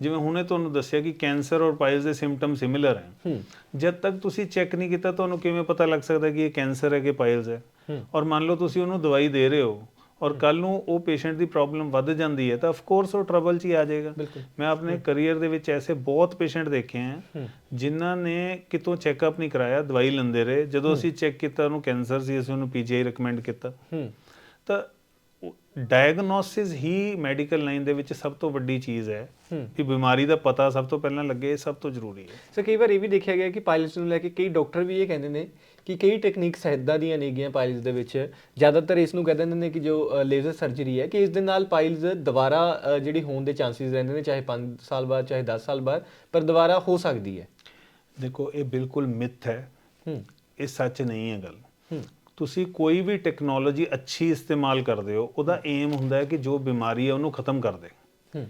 ਜਿਵੇਂ ਹੁਣੇ ਤੁਹਾਨੂੰ ਦੱਸਿਆ ਕਿ ਕੈਂਸਰ ਔਰ ਪਾਇਲਸ ਦੇ ਸਿੰਪਟਮ ਸਿਮਿਲਰ ਹੈ। ਜਦ ਤੱਕ ਤੁਸੀਂ ਚੈੱਕ ਨਹੀਂ ਕੀਤਾ ਤੁਹਾਨੂੰ ਕਿਵੇਂ ਪਤਾ ਲੱਗ ਸਕਦਾ ਕਿ ਇਹ ਕੈਂਸਰ ਹੈ ਕਿ ਪਾਇਲਸ ਹੂੰ। ਔਰ ਮੰਨ ਲਓ ਤੁਸੀਂ ਉਹਨੂੰ ਦਵਾਈ ਦੇ ਰਹੇ ਹੋ ਔਰ ਕੱਲ ਨੂੰ ਉਹ ਪੇਸ਼ੈਂਟ ਦੀ ਪ੍ਰੋਬਲਮ ਵੱਧ ਜਾਂਦੀ ਹੈ ਤਾਂ ਆਫ ਕੋਰਸ ਉਹ ਟਰਬਲ 'ਚ ਹੀ ਆ ਜਾਏਗਾ। ਮੈਂ ਆਪਣੇ ਕੈਰੀਅਰ ਦੇ ਵਿੱਚ ਐਸੇ ਬਹੁਤ ਪੇਸ਼ੈਂਟ ਦੇਖੇ ਹੂੰ ਜਿਨ੍ਹਾਂ ਨੇ ਕਿਤੋਂ ਚੈੱਕਅਪ ਨਹੀਂ ਕਰਾਇਆ ਦਵਾਈ ਲੈਂਦੇ ਰਹੇ। ਜਦੋਂ ਅਸੀਂ ਚੈੱਕ ਕੀਤਾ ਉਹਨੂੰ ਕੈਂਸਰ ਸੀ ਅਸੀਂ ਉਹਨੂੰ ਪੀਜੀਆਈ ਰეკਮੈਂਡ ਕੀਤਾ। ਤਾਂ ਡਾਇਗਨੋਸਿਸ ਹੀ ਮੈਡੀਕਲ ਲਾਈਨ ਦੇ ਵਿੱਚ ਸਭ ਤੋਂ ਵੱਡੀ ਚੀਜ਼ ਹੈ ਕਿ ਬਿਮਾਰੀ ਦਾ ਪਤਾ ਸਭ ਤੋਂ ਪਹਿਲਾਂ ਲੱਗੇ ਸਭ ਤੋਂ ਜ਼ਰੂਰੀ ਹੈ। ਸੋ ਕਈ ਵਾਰ ਇਹ ਵੀ ਦੇਖਿਆ ਗਿਆ ਕਿ ਪਾਇਲਟਸ ਨੂੰ ਲੈ ਕੇ ਕਈ ਡਾਕਟਰ ਵੀ ਇਹ ਕਹਿੰਦੇ ਨੇ ਕਿ ਕਈ ਟੈਕਨੀਕਸ ਇਦਾਂ ਦੀਆਂ ਨੇਗੀਆਂ ਪਾਇਲਟਸ ਦੇ ਵਿੱਚ। ਜ਼ਿਆਦਾਤਰ ਇਸ ਨੂੰ ਕਹਿ ਦਿੰਦੇ ਨੇ ਕਿ ਜੋ ਲੇਜ਼ਰ ਸਰਜਰੀ ਹੈ ਕਿ ਇਸ ਦੇ ਨਾਲ ਪਾਇਲਟਸ ਦੁਬਾਰਾ ਜਿਹੜੀ ਹੋਣ ਦੇ ਚਾਂਸਸ ਰਹਿੰਦੇ ਨੇ ਚਾਹੇ 5 ਸਾਲ ਬਾਅਦ ਚਾਹੇ 10 ਸਾਲ ਬਾਅਦ ਪਰ ਦੁਬਾਰਾ ਹੋ ਸਕਦੀ ਹੈ। ਦੇਖੋ ਇਹ ਬਿਲਕੁਲ ਮਿਥ ਹੈ। ਇਹ ਸੱਚ ਨਹੀਂ ਹੈ ਗੱਲ। ਤੁਸੀਂ ਕੋਈ ਵੀ ਟੈਕਨੋਲੋਜੀ ਅੱਛੀ ਇਸਤੇਮਾਲ ਕਰਦੇ ਹੋ ਉਹਦਾ ਏਮ ਹੁੰਦਾ ਹੈ ਕਿ ਜੋ ਬਿਮਾਰੀ ਹੈ ਉਹਨੂੰ ਖਤਮ ਕਰ ਦੇ। ਹੂੰ।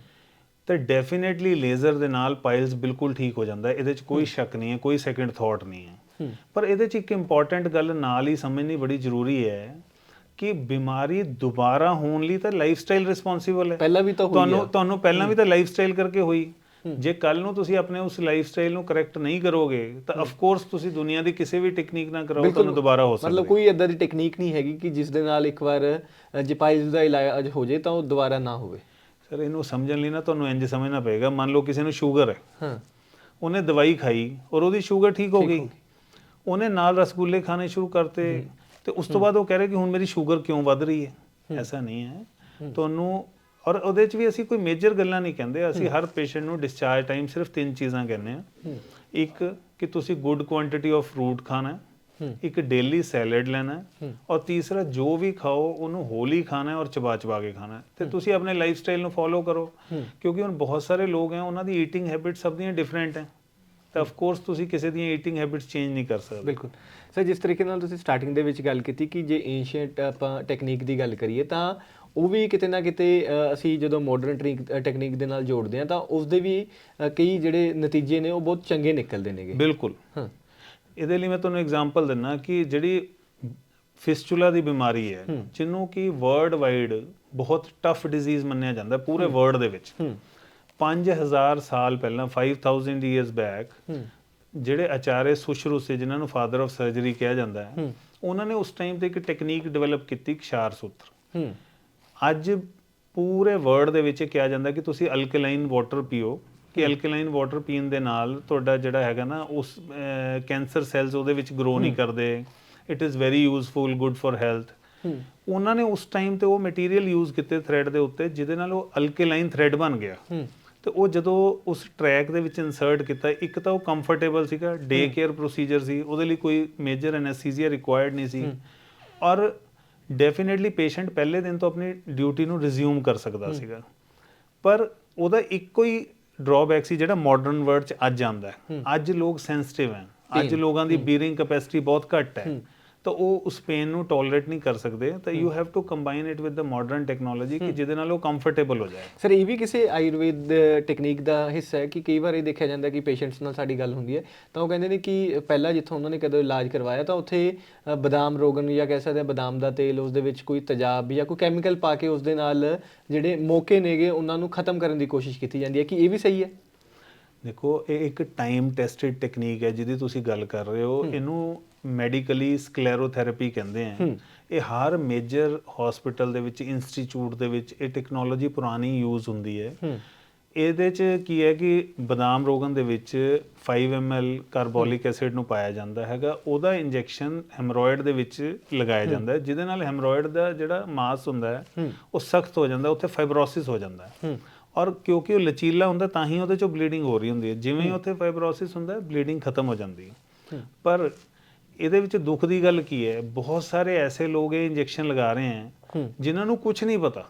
ਤੇ ਡੈਫੀਨਿਟਲੀ ਲੇਜ਼ਰ ਦੇ ਨਾਲ ਪਾਇਲਸ ਬਿਲਕੁਲ ਠੀਕ ਹੋ ਜਾਂਦਾ ਇਹਦੇ 'ਚ ਕੋਈ ਸ਼ੱਕ ਨਹੀਂ ਹੈ ਕੋਈ ਸੈਕੰਡ ਥਾਟ ਨਹੀਂ ਹੈ। ਪਰ ਇਹਦੇ 'ਚ ਇੱਕ ਇੰਪੋਰਟੈਂਟ ਗੱਲ ਨਾਲ ਹੀ ਸਮਝਣੀ ਬੜੀ ਜ਼ਰੂਰੀ ਹੈ ਕਿ ਬਿਮਾਰੀ ਦੁਬਾਰਾ ਹੋਣ ਲਈ ਤਾਂ ਲਾਈਫ ਸਟਾਈਲ ਰਿਸਪੌਂਸਿਬਲ ਹੈ। ਪਹਿਲਾਂ ਵੀ ਤਾਂ ਹੋਈ ਤੁਹਾਨੂੰ ਤੁਹਾਨੂੰ ਪਹਿਲਾਂ ਵੀ ਤਾਂ ਲਾਈਫ ਸਟਾਈਲ ਕਰਕੇ ਹੋਈ। ਜੇ ਕੱਲ ਨੂੰ ਤੁਸੀਂ ਆਪਣੇ ਉਸ ਲਾਈਫ ਸਟਾਈਲ ਨੂੰ ਕਰੈਕਟ ਨਹੀਂ ਕਰੋਗੇ ਤਾਂ ਆਫ ਕੋਰਸ ਤੁਸੀਂ ਦੁਨੀਆ ਦੀ ਕਿਸੇ ਵੀ ਟੈਕਨੀਕ ਨਾਲ ਕਰਾਓ ਤੁਹਾਨੂੰ ਦੁਬਾਰਾ ਹੋ ਸਕਦਾ ਮਤਲਬ ਕੋਈ ਇਦਾਂ ਦੀ ਟੈਕਨੀਕ ਨਹੀਂ ਹੈਗੀ ਕਿ ਜਿਸ ਦੇ ਨਾਲ ਇੱਕ ਵਾਰ ਅ, ਜੇ ਪਾਇਲਸ ਦਾ ਇਲਾਜ ਹੋ ਜੇ ਤਾਂ ਉਹ ਦੁਬਾਰਾ ਨਾ ਹੋਵੇ। ਸਰ ਇਹਨੂੰ ਸਮਝਣ ਲਈ ਨਾ ਤੁਹਾਨੂੰ ਇੰਜ ਸਮਝਣਾ ਪਏਗਾ। ਮੰਨ ਲਓ ਕਿਸੇ ਨੂੰ ਸ਼ੂਗਰ ਹੈ। ਹਾਂ। ਉਹਨੇ ਦਵਾਈ ਖਾਈ ਔਰ ਉਹਦੀ ਸ਼ੂਗਰ ਠੀਕ ਹੋ ਗਈ। ਉਹਨੇ ਨਾਲ ਰਸਗੁੱਲੇ ਖਾਣੇ ਸ਼ੁਰੂ ਕਰਤੇ। ਤੇ ਉਸ ਤੋਂ ਬਾਅਦ ਉਹ ਕਹਿ ਰਿਹਾ ਕਿ ਹੁਣ ਮੇਰੀ ਸ਼ੂਗਰ ਕਿਉਂ ਵੱਧ ਰਹੀ ਹੈ? ਐਸਾ ਨਹੀਂ ਹੈ। ਤੁਹਾਨੂੰ ਔਰ ਉਹਦੇ 'ਚ ਵੀ ਅਸੀਂ ਕੋਈ ਮੇਜਰ ਗੱਲਾਂ ਨਹੀਂ ਕਹਿੰਦੇ ਅਸੀਂ ਹਰ ਪੇਸ਼ੈਂਟ ਨੂੰ ਡਿਸਚਾਰਜ ਟਾਈਮ ਸਿਰਫ ਤਿੰਨ ਚੀਜ਼ਾਂ ਕਹਿੰਦੇ ਆ ਇੱਕ ਕਿ ਤੁਸੀਂ ਗੁੱਡ ਕੁਆਂਟੀਟੀ ਆਫ ਫਰੂਟ ਖਾਣਾ ਇੱਕ ਡੇਲੀ ਸੈਲਡ ਲੈਣਾ। ਔਰ ਤੀਸਰਾ ਜੋ ਵੀ ਖਾਓ ਉਹਨੂੰ ਹੋਲੀ ਖਾਣਾ ਔਰ ਚਬਾ ਚਬਾ ਕੇ ਖਾਣਾ ਤੇ ਤੁਸੀਂ ਆਪਣੇ ਲਾਈਫ ਸਟਾਈਲ ਨੂੰ ਫੋਲੋ ਕਰੋ। ਕਿਉਂਕਿ ਹੁਣ ਬਹੁਤ ਸਾਰੇ ਲੋਕ ਹੈ ਉਹਨਾਂ ਦੀ ਈਟਿੰਗ ਹੈਬਿਟ ਸਭ ਦੀਆਂ ਡਿਫਰੈਂਟ ਹੈ। ਤਾਂ ਆਫ ਕੋਰਸ ਤੁਸੀਂ ਕਿਸੇ ਦੀਆਂ ਈਟਿੰਗ ਹੈਬਿਟਸ ਚੇਂਜ ਨਹੀਂ ਕਰ ਸਕਦੇ। ਬਿਲਕੁਲ। ਸਰ ਜਿਸ ਤਰੀਕੇ ਨਾਲ ਤੁਸੀਂ ਸਟਾਰਟਿੰਗ ਦੇ ਵਿੱਚ ਗੱਲ ਕੀਤੀ ਕਿ ਜੇ ਏਂਸ਼ੀਅੰਟ ਆਪਾਂ ਟੈਕਨੀਕ ਦੀ ਗੱਲ ਕਰੀਏ ਤਾਂ ਉਹ ਵੀ ਕਿਤੇ ਨਾ ਕਿਤੇ ਅਸੀਂ ਜਦੋਂ ਮਾਡਰਨ ਟੈਕਨੀਕ ਦੇ ਨਾਲ ਜੋੜਦੇ ਹਾਂ ਤਾਂ ਉਸ ਦੇ ਵੀ ਕਈ ਜਿਹੜੇ ਨਤੀਜੇ ਨੇ ਉਹ ਬਹੁਤ ਚੰਗੇ ਨਿਕਲਦੇ ਨੇਗੇ। ਬਿਲਕੁਲ। ਹਾਂ। ਇਹਦੇ ਲਈ ਮੈਂ ਤੁਹਾਨੂੰ ਐਗਜ਼ਾਮਪਲ ਦਿੰਨਾ ਕਿ ਜਿਹੜੀ ਫਿਸਚੂਲਾ ਦੀ ਬਿਮਾਰੀ ਹੈ ਜਿਹਨੂੰ ਕਿ ਵਰਲਡ ਵਾਈਡ ਬਹੁਤ ਟਫ ਡਿਜ਼ੀਜ਼ ਮੰਨਿਆ ਜਾਂਦਾ ਪੂਰੇ ਵਰਲਡ ਦੇ ਵਿੱਚ। ਹੂੰ। 5000 ਸਾਲ ਪਹਿਲਾਂ 5000 ਇਅਰਸ ਬੈਕ ਜਿਹੜੇ ਆਚਾਰੇ ਸੁਸ਼ਰੂ ਸੀ ਜਿਨ੍ਹਾਂ ਨੂੰ ਫਾਦਰ ਆਫ ਸਰਜਰੀ ਕਿਹਾ ਜਾਂਦਾ ਹੈ ਉਹਨਾਂ ਨੇ ਉਸ ਟਾਈਮ ਤੇ ਇੱਕ ਟੈਕਨੀਕ ਡਿਵੈਲਪ ਕੀਤੀ ਖਿਆਰ ਸੂਤਰ ਹੂੰ। ਅੱਜ ਪੂਰੇ ਵਰਲਡ ਦੇ ਵਿੱਚ ਕਿਹਾ ਜਾਂਦਾ ਕਿ ਤੁਸੀਂ ਅਲਕਲਾਈਨ ਵਾਟਰ ਪੀਓ ਕਿ ਅਲਕਲਾਈਨ ਵਾਟਰ ਪੀਣ ਦੇ ਨਾਲ ਤੁਹਾਡਾ ਜਿਹੜਾ ਹੈਗਾ ਨਾ ਉਸ ਕੈਂਸਰ ਸੈਲਸ ਉਹਦੇ ਵਿੱਚ ਗਰੋ ਨਹੀਂ ਕਰਦੇ। It is very useful good for health ਉਹਨਾਂ ਨੇ ਉਸ ਟਾਈਮ ਤੇ ਉਹ ਮਟੀਰੀਅਲ ਯੂਜ਼ ਕੀਤੇ ਥ੍ਰੈਡ ਦੇ ਉੱਤੇ ਜਿਹਦੇ ਨਾਲ ਉਹ ਅਲਕਲਾਈਨ ਥ੍ਰੈਡ ਬਣ ਗਿਆ। ਤੇ ਉਹ ਜਦੋਂ ਉਸ ਟਰੈਕ ਦੇ ਵਿੱਚ ਇਨਸਰਟ ਕੀਤਾ ਇੱਕ ਤਾਂ ਉਹ ਕੰਫਰਟੇਬਲ ਸੀਗਾ ਡੇ ਕੇਅਰ ਪ੍ਰੋਸੀਜਰ ਸੀ ਉਹਦੇ ਲਈ ਕੋਈ ਮੇਜਰ ਐਨੈਸਥੀਸੀਆ ਰਿਕੁਆਇਰਡ ਨਹੀਂ ਸੀ। ਔਰ ਡੈਫੀਨਿਟਲੀ ਪੇਸ਼ੈਂਟ ਪਹਿਲੇ ਦਿਨ ਤੋਂ ਆਪਣੀ ਡਿਊਟੀ ਨੂੰ ਰਿਜ਼ਿਊਮ ਕਰ ਸਕਦਾ ਸੀਗਾ। ਪਰ ਉਹਦਾ ਇੱਕੋ ਹੀ ਡਰਾਬੈਕ ਸੀ ਜਿਹੜਾ ਮਾਡਰਨ ਵਰਲਡ ਚ ਅੱਜ ਆਉਂਦਾ ਹੈ। ਅੱਜ ਲੋਕ ਸੈਂਸਿਟਿਵ ਹੈ। ਅੱਜ ਲੋਕਾਂ ਦੀ ਬੀਰਿੰਗ ਕੈਪੈਸਿਟੀ ਬਹੁਤ ਘੱਟ ਹੈ। ਤਾਂ ਉਹ ਉਸ ਪੇਨ ਨੂੰ ਟੋਲਰੇਟ ਨਹੀਂ ਕਰ ਸਕਦੇ ਤਾਂ you have to combine it with the modern technology ਕਿ ਜਿਹਦੇ ਨਾਲ ਉਹ ਕੰਫਰਟੇਬਲ ਹੋ ਜਾਏ। ਸਰ ਇਹ ਵੀ ਕਿਸੇ ਆਯੁਰਵੇਦ ਟੈਕਨੀਕ ਦਾ ਹਿੱਸਾ ਹੈ ਕਿ ਕਈ ਵਾਰ ਇਹ ਦੇਖਿਆ ਜਾਂਦਾ ਕਿ ਪੇਸ਼ੈਂਟਸ ਨਾਲ ਸਾਡੀ ਗੱਲ ਹੁੰਦੀ ਹੈ। ਤਾਂ ਉਹ ਕਹਿੰਦੇ ਨੇ ਕਿ ਪਹਿਲਾਂ ਜਿੱਥੋਂ ਉਹਨਾਂ ਨੇ ਕਦੋਂ ਇਲਾਜ ਕਰਵਾਇਆ ਤਾਂ ਉੱਥੇ ਬਦਾਮ ਰੋਗਨ ਜਾਂ ਕਹਿ ਸਕਦੇ ਹਾਂ ਬਦਾਮ ਦਾ ਤੇਲ ਉਸ ਦੇ ਵਿੱਚ ਕੋਈ ਤੇਜ਼ਾਬ ਜਾਂ ਕੋਈ ਕੈਮੀਕਲ ਪਾ ਕੇ ਉਸ ਦੇ ਨਾਲ ਜਿਹੜੇ ਮੌਕੇ ਨੇਗੇ ਉਹਨਾਂ ਨੂੰ ਖਤਮ ਕਰਨ ਦੀ ਕੋਸ਼ਿਸ਼ ਕੀਤੀ ਜਾਂਦੀ ਹੈ। ਕਿ ਇਹ ਵੀ ਸਹੀ ਹੈ? ਦੇਖੋ ਇਹ ਇੱਕ ਟਾਈਮ ਟੈਸਟਡ ਟੈਕਨੀਕ ਹੈ ਜਿਹਦੀ ਤੁਸੀਂ ਗੱਲ ਕਰ ਰਹੇ ਹੋ। ਇਹਨੂੰ ਮੈਡੀਕਲੀ ਸਕਲੈਰੋਥੈਰੇਪੀ ਕਹਿੰਦੇ ਆ। ਇਹ ਹਰ ਮੇਜਰ ਹਸਪੀਟਲ ਦੇ ਵਿੱਚ ਇੰਸਟੀਚਿਊਟ ਦੇ ਵਿੱਚ ਇਹ ਟੈਕਨੋਲੋਜੀ ਪੁਰਾਣੀ ਯੂਜ਼ ਹੁੰਦੀ ਹੈ। ਇਹਦੇ ਚ ਕੀ ਹੈ ਕਿ ਬਦਾਮ ਰੋਗਨ ਦੇ ਵਿੱਚ 5 ml ਕਾਰਬੋਲਿਕ ਐਸਿਡ ਨੂੰ ਪਾਇਆ ਜਾਂਦਾ ਹੈਗਾ। ਉਹਦਾ ਇੰਜੈਕਸ਼ਨ ਹੈਮਰੋਇਡ ਦੇ ਵਿੱਚ ਲਗਾਇਆ ਜਾਂਦਾ ਹੈ। ਜਿਹਦੇ ਨਾਲ ਹੈਮਰੋਇਡ ਦਾ ਜਿਹੜਾ ਮਾਸ ਹੁੰਦਾ ਹੈ ਉਹ ਸਖਤ ਹੋ ਜਾਂਦਾ ਉੱਥੇ ਫਾਈਬਰੋਸਿਸ ਹੋ ਜਾਂਦਾ ਹੈ। ਔਰ ਕਿਉਂਕਿ ਉਹ ਲਚੀਲਾ ਹੁੰਦਾ ਤਾਂ ਹੀ ਉਹਦੇ ਚੋਂ ਬਲੀਡਿੰਗ ਹੋ ਰਹੀ ਹੁੰਦੀ ਹੈ। ਜਿਵੇਂ ਹੀ। ਉੱਥੇ ਫਾਈਬਰੋਸਿਸ ਹੁੰਦਾ ਹੈ ਬਲੀਡਿੰਗ ਖਤਮ ਹੋ ਜਾਂਦੀ ਹੈ। ਪਰ ਇਹਦੇ ਵਿੱਚ ਦੁੱਖ ਦੀ ਗੱਲ ਕੀ ਹੈ? ਬਹੁਤ ਸਾਰੇ ਐਸੇ ਲੋਕ ਇਹ ਇੰਜੈਕਸ਼ਨ ਲਗਾ ਰਹੇ ਹੈ ਜਿਨ੍ਹਾਂ ਨੂੰ ਕੁਝ ਨਹੀਂ ਪਤਾ।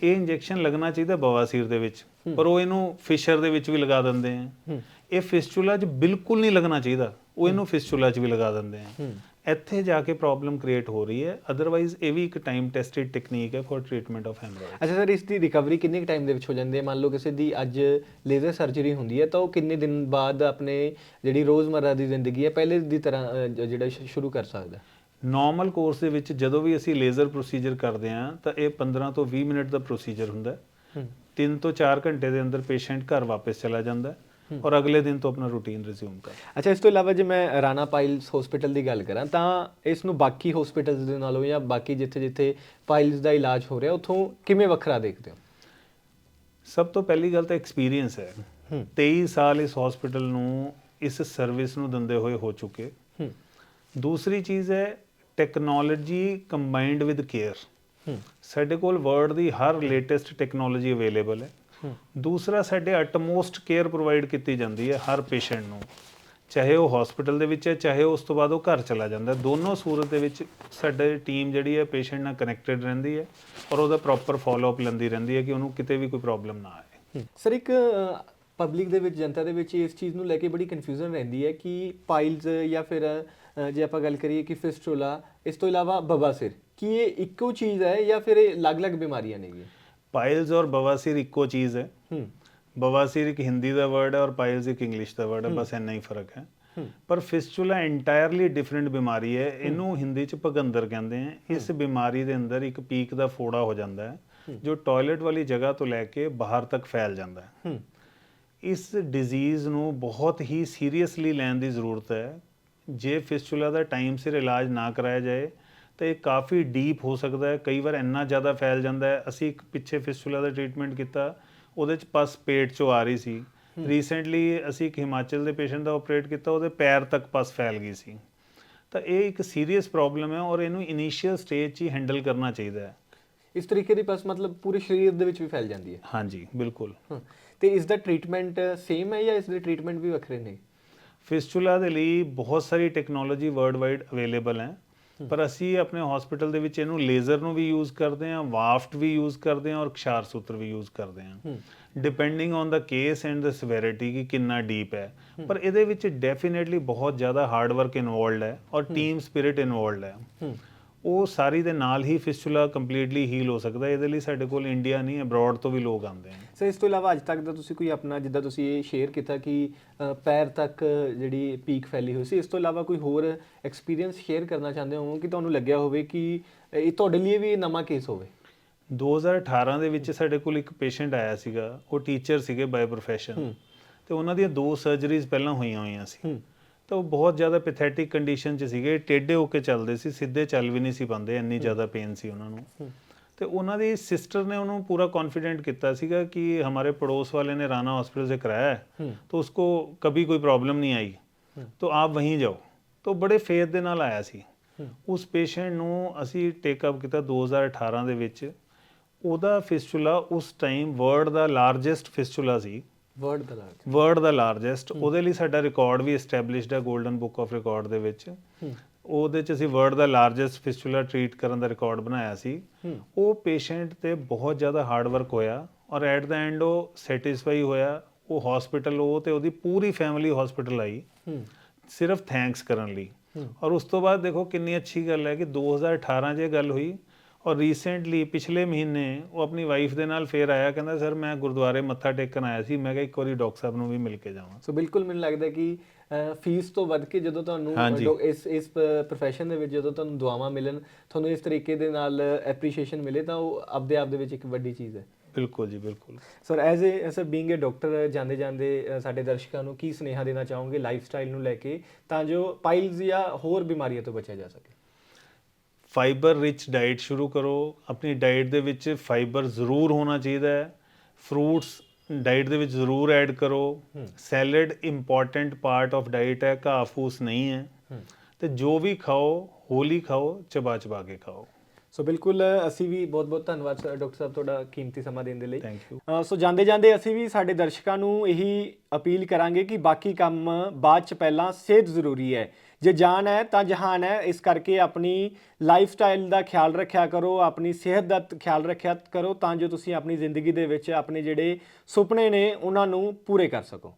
ਇਹ ਇੰਜੈਕਸ਼ਨ ਲੱਗਣਾ ਚਾਹੀਦਾ ਬਵਾਸੀਰ ਦੇ ਵਿੱਚ ਪਰ ਉਹ ਇਹਨੂੰ ਫਿਸ਼ਰ ਦੇ ਵਿੱਚ ਵੀ ਲਗਾ ਦਿੰਦੇ ਆ ਇਹ ਫਿਸਚੂਲਾ 'ਚ ਬਿਲਕੁਲ ਨਹੀਂ ਲੱਗਣਾ ਚਾਹੀਦਾ। ਉਹ ਇਹਨੂੰ ਫਿਸਚੂਲਾ 'ਚ ਵੀ ਲਗਾ ਦਿੰਦੇ ਆ ਇੱਥੇ ਜਾ ਕੇ ਪ੍ਰੋਬਲਮ ਕ੍ਰੀਏਟ ਹੋ ਰਹੀ ਹੈ। ਅਦਰਵਾਈਜ਼ ਇਹ ਵੀ ਇੱਕ ਟਾਈਮ ਟੈਸਟਡ ਟੈਕਨੀਕ ਹੈ ਫॉर ਟ੍ਰੀਟਮੈਂਟ ਆਫ ਹੈਮਰੋਇਡ ਅੱਛਾ ਸਰ ਇਸ ਦੀ ਰਿਕਵਰੀ ਕਿੰਨੇ ਟਾਈਮ ਦੇ ਵਿੱਚ ਹੋ ਜਾਂਦੀ ਹੈ? ਮੰਨ ਲਓ ਕਿਸੇ ਦੀ ਅੱਜ ਲੇਜ਼ਰ ਸਰਜਰੀ ਹੁੰਦੀ ਹੈ ਤਾਂ ਉਹ ਕਿੰਨੇ ਦਿਨ ਬਾਅਦ ਆਪਣੇ ਜਿਹੜੀ ਰੋਜ਼ਮਰਰਾ ਦੀ ਜ਼ਿੰਦਗੀ ਹੈ ਪਹਿਲੇ ਦੀ ਤਰ੍ਹਾਂ ਜਿਹੜਾ ਸ਼ੁਰੂ ਕਰ ਸਕਦਾ? ਨਾਰਮਲ ਕੋਰਸ ਦੇ ਵਿੱਚ ਜਦੋਂ ਵੀ ਅਸੀਂ ਲੇਜ਼ਰ ਪ੍ਰੋਸੀਜਰ ਕਰਦੇ ਹਾਂ ਤਾਂ ਇਹ 15 ਤੋਂ 20 ਮਿੰਟ ਦਾ ਪ੍ਰੋਸੀਜਰ ਹੁੰਦਾ ਹੈ। 3 ਤੋਂ 4 ਘੰਟੇ ਦੇ ਅੰਦਰ ਪੇਸ਼ੈਂਟ ਘਰ ਵਾਪਸ ਚਲਾ ਜਾਂਦਾ ਹੈ। ਔਰ ਅਗਲੇ ਦਿਨ ਤੋਂ ਆਪਣਾ ਰੂਟੀਨ ਰਿਜ਼ਿਊਮ ਕਰਦਾ ਅੱਛਾ ਇਸ ਤੋਂ ਇਲਾਵਾ ਜੇ ਮੈਂ ਰਾਣਾ ਪਾਈਲਸ ਹਸਪੀਟਲ ਦੀ ਗੱਲ ਕਰਾਂ ਤਾਂ ਇਸ ਨੂੰ ਬਾਕੀ ਹਸਪੀਟਲਸ ਦੇ ਨਾਲੋਂ ਜਾਂ ਬਾਕੀ ਜਿੱਥੇ-ਜਿੱਥੇ ਪਾਈਲਸ ਦਾ ਇਲਾਜ ਹੋ ਰਿਹਾ ਉਥੋਂ ਕਿਵੇਂ ਵੱਖਰਾ ਦੇਖਦੇ ਹੋ? ਸਭ ਤੋਂ ਪਹਿਲੀ ਗੱਲ ਤਾਂ ਐਕਸਪੀਰੀਅੰਸ ਹੈ। ਹੂੰ। 23 ਸਾਲ ਇਸ ਹਸਪੀਟਲ ਨੂੰ ਇਸ ਸਰਵਿਸ ਨੂੰ ਦਿੰਦੇ ਹੋਏ ਹੋ ਚੁੱਕੇ। ਦੂਸਰੀ ਚੀਜ਼ ਹੈ ਟੈਕਨੋਲੋਜੀ ਕੰਬਾਈਨਡ ਵਿਦ ਕੇਅਰ ਸਾਡੇ ਕੋਲ ਵਰਲਡ ਦੀ ਹਰ ਲੇਟੈਸਟ ਟੈਕਨੋਲੋਜੀ ਅਵੇਲੇਬਲ ਹੂੰ। ਦੂਸਰਾ, ਸਾਡੇ ਅਟਮੋਸਟ ਕੇਅਰ ਪ੍ਰੋਵਾਈਡ ਕੀਤੀ ਜਾਂਦੀ ਹੈ ਹਰ ਪੇਸ਼ੈਂਟ ਨੂੰ। ਚਾਹੇ ਉਹ ਹਸਪੀਟਲ ਦੇ ਵਿੱਚ ਹੈ, ਚਾਹੇ ਉਸ ਤੋਂ ਬਾਅਦ ਉਹ ਘਰ ਚਲਾ ਜਾਂਦਾ ਦੋਨੋਂ ਸੂਰਤ ਦੇ ਵਿੱਚ ਸਾਡੇ ਟੀਮ ਜਿਹੜੀ ਹੈ ਪੇਸ਼ੈਂਟ ਨਾਲ ਕਨੈਕਟਡ ਰਹਿੰਦੀ ਹੈ ਔਰ ਉਹਦਾ ਪ੍ਰੋਪਰ ਫਾਲੋ ਅਪ ਲੈਂਦੀ ਰਹਿੰਦੀ ਹੈ ਕਿ ਉਹਨੂੰ ਕਿਤੇ ਵੀ ਕੋਈ ਪ੍ਰੋਬਲਮ ਨਾ ਆਏ। ਸਰ, ਇੱਕ ਪਬਲਿਕ ਦੇ ਵਿੱਚ, ਜਨਤਾ ਦੇ ਵਿੱਚ ਇਸ ਚੀਜ਼ ਨੂੰ ਲੈ ਕੇ ਬੜੀ ਕਨਫਿਊਜ਼ਨ ਰਹਿੰਦੀ ਹੈ ਕਿ ਪਾਈਲਸ ਜਾਂ ਫਿਰ ਜੇ ਆਪਾਂ ਗੱਲ ਕਰੀਏ ਕਿ ਫਿਸਟੂਲਾ ਇਸ ਤੋਂ ਇਲਾਵਾ ਬਵਾਸੀਰ ਕੀ ਇਹ ਇੱਕੋ ਚੀਜ਼ ਹੈ ਜਾਂ ਫਿਰ ਇਹ ਅਲੱਗ-ਅਲੱਗ ਬਿਮਾਰੀਆਂ ਨੇਗੀਆਂ ਪਾਇਲਸ ਔਰ ਬਵਾਸੀਰ ਇੱਕੋ ਚੀਜ਼ ਹੈ। ਹੂੰ। ਬਵਾਸੀਰ ਇੱਕ ਹਿੰਦੀ ਦਾ ਵਰਡ ਹੈ ਔਰ ਪਾਇਲਸ ਇੱਕ ਇੰਗਲਿਸ਼ ਦਾ ਵਰਡ ਹੈ। ਬਸ ਇੰਨਾ ਹੀ ਫ਼ਰਕ ਹੈ। ਪਰ ਫਿਸਚੂਲਾ ਇੰਟਾਇਰਲੀ ਡਿਫਰੈਂਟ ਬਿਮਾਰੀ ਹੈ। ਇਹਨੂੰ ਹਿੰਦੀ ਚ ਭਗੰਦਰ ਕਹਿੰਦੇ ਆ ਇਸ ਬਿਮਾਰੀ ਦੇ ਅੰਦਰ ਇੱਕ ਪੀਕ ਦਾ ਫੋੜਾ ਹੋ ਜਾਂਦਾ ਹੈ ਜੋ ਟਾਇਲਟ ਵਾਲੀ ਜਗ੍ਹਾ ਤੋਂ ਲੈ ਕੇ ਬਾਹਰ ਤੱਕ ਫੈਲ ਜਾਂਦਾ ਹੂੰ। ਇਸ ਡਿਜ਼ੀਜ਼ ਨੂੰ ਬਹੁਤ ਹੀ ਸੀਰੀਅਸਲੀ ਲੈਣ ਦੀ ਜ਼ਰੂਰਤ ਹੈ। ਜੇ ਫਿਸਚੂਲਾ ਦਾ ਟਾਈਮ ਸਿਰ ਇਲਾਜ ਨਾ ਕਰਾਇਆ ਜਾਏ ਤਾਂ ਕਾਫੀ ਡੀਪ ਹੋ ਸਕਦਾ ਹੈ ਕਈ ਵਾਰ ਇੰਨਾ ਜ਼ਿਆਦਾ ਫੈਲ ਜਾਂਦਾ ਹੈ। ਅਸੀਂ ਇੱਕ ਪਿੱਛੇ ਫਿਸਚੂਲਾ ਦਾ ਟ੍ਰੀਟਮੈਂਟ ਕੀਤਾ ਉਹਦੇ ਚ ਪਸ ਪੇਟ ਚੋਂ ਆ ਰਹੀ ਸੀ। ਰੀਸੈਂਟਲੀ ਅਸੀਂ ਇੱਕ ਹਿਮਾਚਲ ਦੇ ਪੇਸ਼ੈਂਟ ਦਾ ਆਪਰੇਟ ਕੀਤਾ ਉਹਦੇ ਪੈਰ ਤੱਕ ਪਸ ਫੈਲ ਗਈ ਸੀ। ਤਾਂ ਇਹ ਇੱਕ ਸੀਰੀਅਸ ਪ੍ਰੋਬਲਮ ਹੈ ਔਰ ਇਹਨੂੰ ਇਨੀਸ਼ੀਅਲ ਸਟੇਜ 'ਚ ਹੀ ਹੈਂਡਲ ਕਰਨਾ ਚਾਹੀਦਾ ਹੈ। ਇਸ ਤਰੀਕੇ ਦੀ ਪਸ ਮਤਲਬ ਪੂਰੇ ਸਰੀਰ ਦੇ ਵਿੱਚ ਵੀ ਫੈਲ ਜਾਂਦੀ ਹੈ। ਹਾਂਜੀ ਬਿਲਕੁਲ। ਤੇ ਇਸ ਦਾ ਟ੍ਰੀਟਮੈਂਟ ਸੇਮ ਹੈ ਜਾਂ ਇਸ ਦੇ ਟ੍ਰੀਟਮੈਂਟ ਵੀ ਵੱਖਰੇ ਨੇ? ਫਿਸਚੂਲਾ ਦੇ ਲਈ ਬਹੁਤ ਸਾਰੀ ਟੈਕਨੋਲੋਜੀ ਵਰਲਡ ਵਾਈਡ ਅਵੇਲੇਬਲ ਹੈ। ਪਰ ਅਸੀਂ ਆਪਣੇ ਹਸਪੀਟਲ ਦੇ ਵਿੱਚ ਇਹਨੂੰ ਲੇਜ਼ਰ ਨੂੰ ਵੀ ਯੂਜ਼ ਕਰਦੇ ਹਾਂ ਵਾਫਟ ਵੀ ਯੂਜ਼ ਕਰਦੇ ਹਾਂ ਔਰ ਖਿਆਰ ਸੂਤਰ ਵੀ ਯੂਜ਼ ਕਰਦੇ ਹਾਂ। Depending on the case and the severity ਕਿ ਕਿੰਨਾ ਡੀਪ ਹੈ। ਪਰ ਇਹਦੇ ਵਿੱਚ ਡੈਫੀਨਿਟਲੀ ਬਹੁਤ ਜ਼ਿਆਦਾ ਹਾਰਡ ਵਰਕ ਇਨਵੋਲਡ ਹੈ ਔਰ ਟੀਮ ਸਪਿਰਿਟ ਇਨਵੋਲਡ ਹੈ। ਉਹ ਸਾਰੀ ਦੇ ਨਾਲ ਹੀ ਫਿਸਟੂਲਾ ਕੰਪਲੀਟਲੀ ਹੀਲ ਹੋ ਸਕਦਾ। ਇਹਦੇ ਲਈ ਸਾਡੇ ਕੋਲ ਇੰਡੀਆ ਨਹੀਂ ਅਬਰੋਡ ਤੋਂ ਵੀ ਲੋਕ ਆਉਂਦੇ ਹਨ। ਸਰ ਇਸ ਤੋਂ ਇਲਾਵਾ ਅੱਜ ਤੱਕ ਦਾ ਤੁਸੀਂ ਕੋਈ ਆਪਣਾ ਜਿੱਦਾਂ ਤੁਸੀਂ ਇਹ ਸ਼ੇਅਰ ਕੀਤਾ ਕਿ ਅ, ਪੈਰ ਤੱਕ ਜਿਹੜੀ ਪੀਕ ਫੈਲੀ ਹੋਈ ਸੀ ਇਸ ਤੋਂ ਇਲਾਵਾ ਕੋਈ ਹੋਰ ਐਕਸਪੀਰੀਅੰਸ ਸ਼ੇਅਰ ਕਰਨਾ ਚਾਹੁੰਦੇ ਹੋ ਕਿ ਤੁਹਾਨੂੰ ਲੱਗਿਆ ਹੋਵੇ ਕਿ ਇਹ ਤੁਹਾਡੇ ਲਈ ਵੀ ਨਵਾਂ ਕੇਸ ਹੋਵੇ? 2018 ਦੇ ਵਿੱਚ ਸਾਡੇ ਕੋਲ ਇੱਕ ਪੇਸ਼ੈਂਟ ਆਇਆ ਸੀਗਾ ਉਹ ਟੀਚਰ ਸੀਗੇ ਬਾਈ ਪ੍ਰੋਫੈਸ਼ਨ ਤੇ ਉਹਨਾਂ ਦੀਆਂ ਦੋ ਸਰਜਰੀਜ਼ ਪਹਿਲਾਂ ਹੋਈਆਂ ਹੋਈਆਂ ਸੀ। ਹੂੰ। ਤਾਂ ਉਹ ਬਹੁਤ ਜ਼ਿਆਦਾ ਪੈਥੈਟਿਕ ਕੰਡੀਸ਼ਨ 'ਚ ਸੀਗੇ ਟੇਢੇ ਹੋ ਕੇ ਚੱਲਦੇ ਸੀ ਸਿੱਧੇ ਚੱਲ ਵੀ ਨਹੀਂ ਸੀ ਪਾਉਂਦੇ ਇੰਨੀ ਜ਼ਿਆਦਾ ਪੇਨ ਸੀ ਉਹਨਾਂ ਨੂੰ। ਤੇ ਉਹਨਾਂ ਦੀ ਸਿਸਟਰ ਨੇ ਉਹਨੂੰ ਪੂਰਾ ਕੌਨਫੀਡੈਂਟ ਕੀਤਾ ਸੀਗਾ ਕਿ ਹਮਾਰੇ ਪੜੋਸ ਵਾਲੇ ਨੇ ਰਾਣਾ ਹਸਪੀਟਲ से कराया है तो उसको कभी कोई प्रॉब्लम नहीं आई तो आप वहीं जाओ तो बड़े ਫੇਥ ਦੇ ਨਾਲ ਆਇਆ ਸੀ। ਉਸ ਪੇਸ਼ੈਂਟ ਨੂੰ ਅਸੀਂ ਟੇਕ ਅਪ ਕੀਤਾ 2018 ਦੇ ਵਿੱਚ। ਉਹਦਾ ਫਿਸਚੂਲਾ ਉਸ ਟਾਈਮ ਵਰਲਡ ਦਾ ਲਾਰਜੈਸਟ ਫਿਸਚੂਲਾ ਸੀ। ਵਰਲਡ ਦਾ ਲਾਰਜੈਸਟ ਵਰਲਡ ਦਾ ਲਾਰਜੈਸਟ ਉਹਦੇ ਲਈ ਸਾਡਾ ਰਿਕਾਰਡ ਵੀ ਐਸਟੈਬਲਿਸ਼ਡ ਹੈ 골ਡਨ ਬੁੱਕ ਆਫ ਰਿਕਾਰਡ ਦੇ ਵਿੱਚ। ਉਹਦੇ ਚ ਅਸੀਂ ਵਰਲਡ ਦਾ ਲਾਰਜੈਸਟ ਫਿਸਟੂਲਾ ਟ੍ਰੀਟ ਕਰਨ ਦਾ ਰਿਕਾਰਡ ਬਣਾਇਆ ਸੀ। ਉਹ ਪੇਸ਼ੈਂਟ ਤੇ ਬਹੁਤ ਜ਼ਿਆਦਾ ਹਾਰਡ ਵਰਕ ਹੋਇਆ ਔਰ ਐਟ ਦਾ ਐਂਡ ਉਹ ਸੈਟੀਸਫਾਈ ਹੋਇਆ। ਉਹ ਹਸਪੀਟਲ ਉਹ ਤੇ ਉਹਦੀ ਪੂਰੀ ਫੈਮਿਲੀ ਹਸਪੀਟਲ ਆਈ। ਸਿਰਫ ਥੈਂਕਸ ਕਰਨ ਲਈ। ਔਰ ਉਸ ਤੋਂ ਬਾਅਦ ਦੇਖੋ ਕਿੰਨੀ ਅੱਛੀ ਗੱਲ ਹੈ ਕਿ 2018 'ਚ ਇਹ ਗੱਲ ਹੋਈ। ਔਰ ਰੀਸੈਂਟਲੀ ਪਿਛਲੇ ਮਹੀਨੇ ਉਹ ਆਪਣੀ ਵਾਈਫ ਦੇ ਨਾਲ ਫੇਰ ਆਇਆ ਕਹਿੰਦਾ ਸਰ ਮੈਂ ਗੁਰਦੁਆਰੇ ਮੱਥਾ ਟੇਕਣ ਆਇਆ ਸੀ। ਮੈਂ ਕਿਹਾ ਇੱਕ ਵਾਰੀ ਡਾਕਟਰ ਸਾਹਿਬ ਨੂੰ ਵੀ ਮਿਲ ਕੇ ਜਾਵਾਂ। ਸੋ ਬਿਲਕੁਲ ਮੈਨੂੰ ਲੱਗਦਾ ਕਿ ਫੀਸ ਤੋਂ ਵੱਧ ਕੇ ਜਦੋਂ ਤੁਹਾਨੂੰ ਇਸ ਇਸ profession ਦੇ ਵਿੱਚ ਜਦੋਂ ਤੁਹਾਨੂੰ ਦੁਆਵਾਂ ਮਿਲਣ ਤੁਹਾਨੂੰ ਇਸ ਤਰੀਕੇ ਦੇ ਨਾਲ ਐਪਰੀਸ਼ੀਏਸ਼ਨ ਮਿਲੇ ਤਾਂ ਉਹ ਆਪਦੇ ਆਪ ਦੇ ਵਿੱਚ ਇੱਕ ਵੱਡੀ ਚੀਜ਼ ਹੈ। ਬਿਲਕੁਲ ਜੀ ਬਿਲਕੁਲ। Sir as a sir being a doctor ਜਾਂਦੇ ਜਾਂਦੇ ਸਾਡੇ ਦਰਸ਼ਕਾਂ ਨੂੰ ਕੀ ਸੁਨੇਹਾ ਦੇਣਾ ਚਾਹੋਗੇ ਲਾਈਫ ਸਟਾਈਲ ਨੂੰ ਲੈ ਕੇ ਤਾਂ ਜੋ ਪਾਈਲਸ ਜਾਂ ਹੋਰ ਬਿਮਾਰੀਆਂ ਤੋਂ ਬਚਿਆ ਜਾ ਸਕੇ? ਫਾਈਬਰ ਰਿਚ ਡਾਈਟ ਸ਼ੁਰੂ ਕਰੋ। ਆਪਣੀ ਡਾਈਟ ਦੇ ਵਿੱਚ ਫਾਈਬਰ ਜ਼ਰੂਰ ਹੋਣਾ ਚਾਹੀਦਾ ਹੈ। ਫਰੂਟਸ ਡਾਈਟ ਦੇ ਵਿੱਚ ਜ਼ਰੂਰ ਐਡ ਕਰੋ। Salad important part of diet ਹੈ ਘਾਹ ਫੂਸ ਨਹੀਂ ਹੈ। ਤੇ ਜੋ ਵੀ ਖਾਓ ਹੋਲੀ ਖਾਓ ਚਬਾ ਚਬਾ ਕੇ ਖਾਓ। ਸੋ ਬਿਲਕੁਲ ਅਸੀਂ ਵੀ ਬਹੁਤ-ਬਹੁਤ ਧੰਨਵਾਦ ਸਰ ਡਾਕਟਰ ਸਾਹਿਬ ਤੁਹਾਡਾ ਕੀਮਤੀ ਸਮਾਂ ਦੇਣ ਦੇ ਲਈ। ਥੈਂਕ ਯੂ ਸੋ ਜਾਂਦੇ ਜਾਂਦੇ ਅਸੀਂ ਵੀ ਸਾਡੇ ਦਰਸ਼ਕਾਂ ਨੂੰ ਇਹੀ ਅਪੀਲ ਕਰਾਂਗੇ ਕਿ ਬਾਕੀ ਕੰਮ ਬਾਅਦ ਚ ਪਹਿਲਾਂ ਸਿਹਤ ਜ਼ਰੂਰੀ ਹੈ। ਜੇ ਜਾਨ ਹੈ ਤਾਂ ਜਹਾਨ ਹੈ। ਇਸ ਕਰਕੇ ਆਪਣੀ ਲਾਈਫ ਸਟਾਈਲ ਦਾ ਖਿਆਲ ਰੱਖਿਆ ਕਰੋ, ਆਪਣੀ ਸਿਹਤ ਦਾ ਖਿਆਲ ਰੱਖਿਆ ਕਰੋ ਤਾਂ ਜੋ ਤੁਸੀਂ ਆਪਣੀ ਜ਼ਿੰਦਗੀ ਦੇ ਵਿੱਚ ਆਪਣੇ ਜਿਹੜੇ ਸੁਪਨੇ ਨੇ, ਉਹਨਾਂ ਨੂੰ ਪੂਰੇ ਕਰ ਸਕੋ।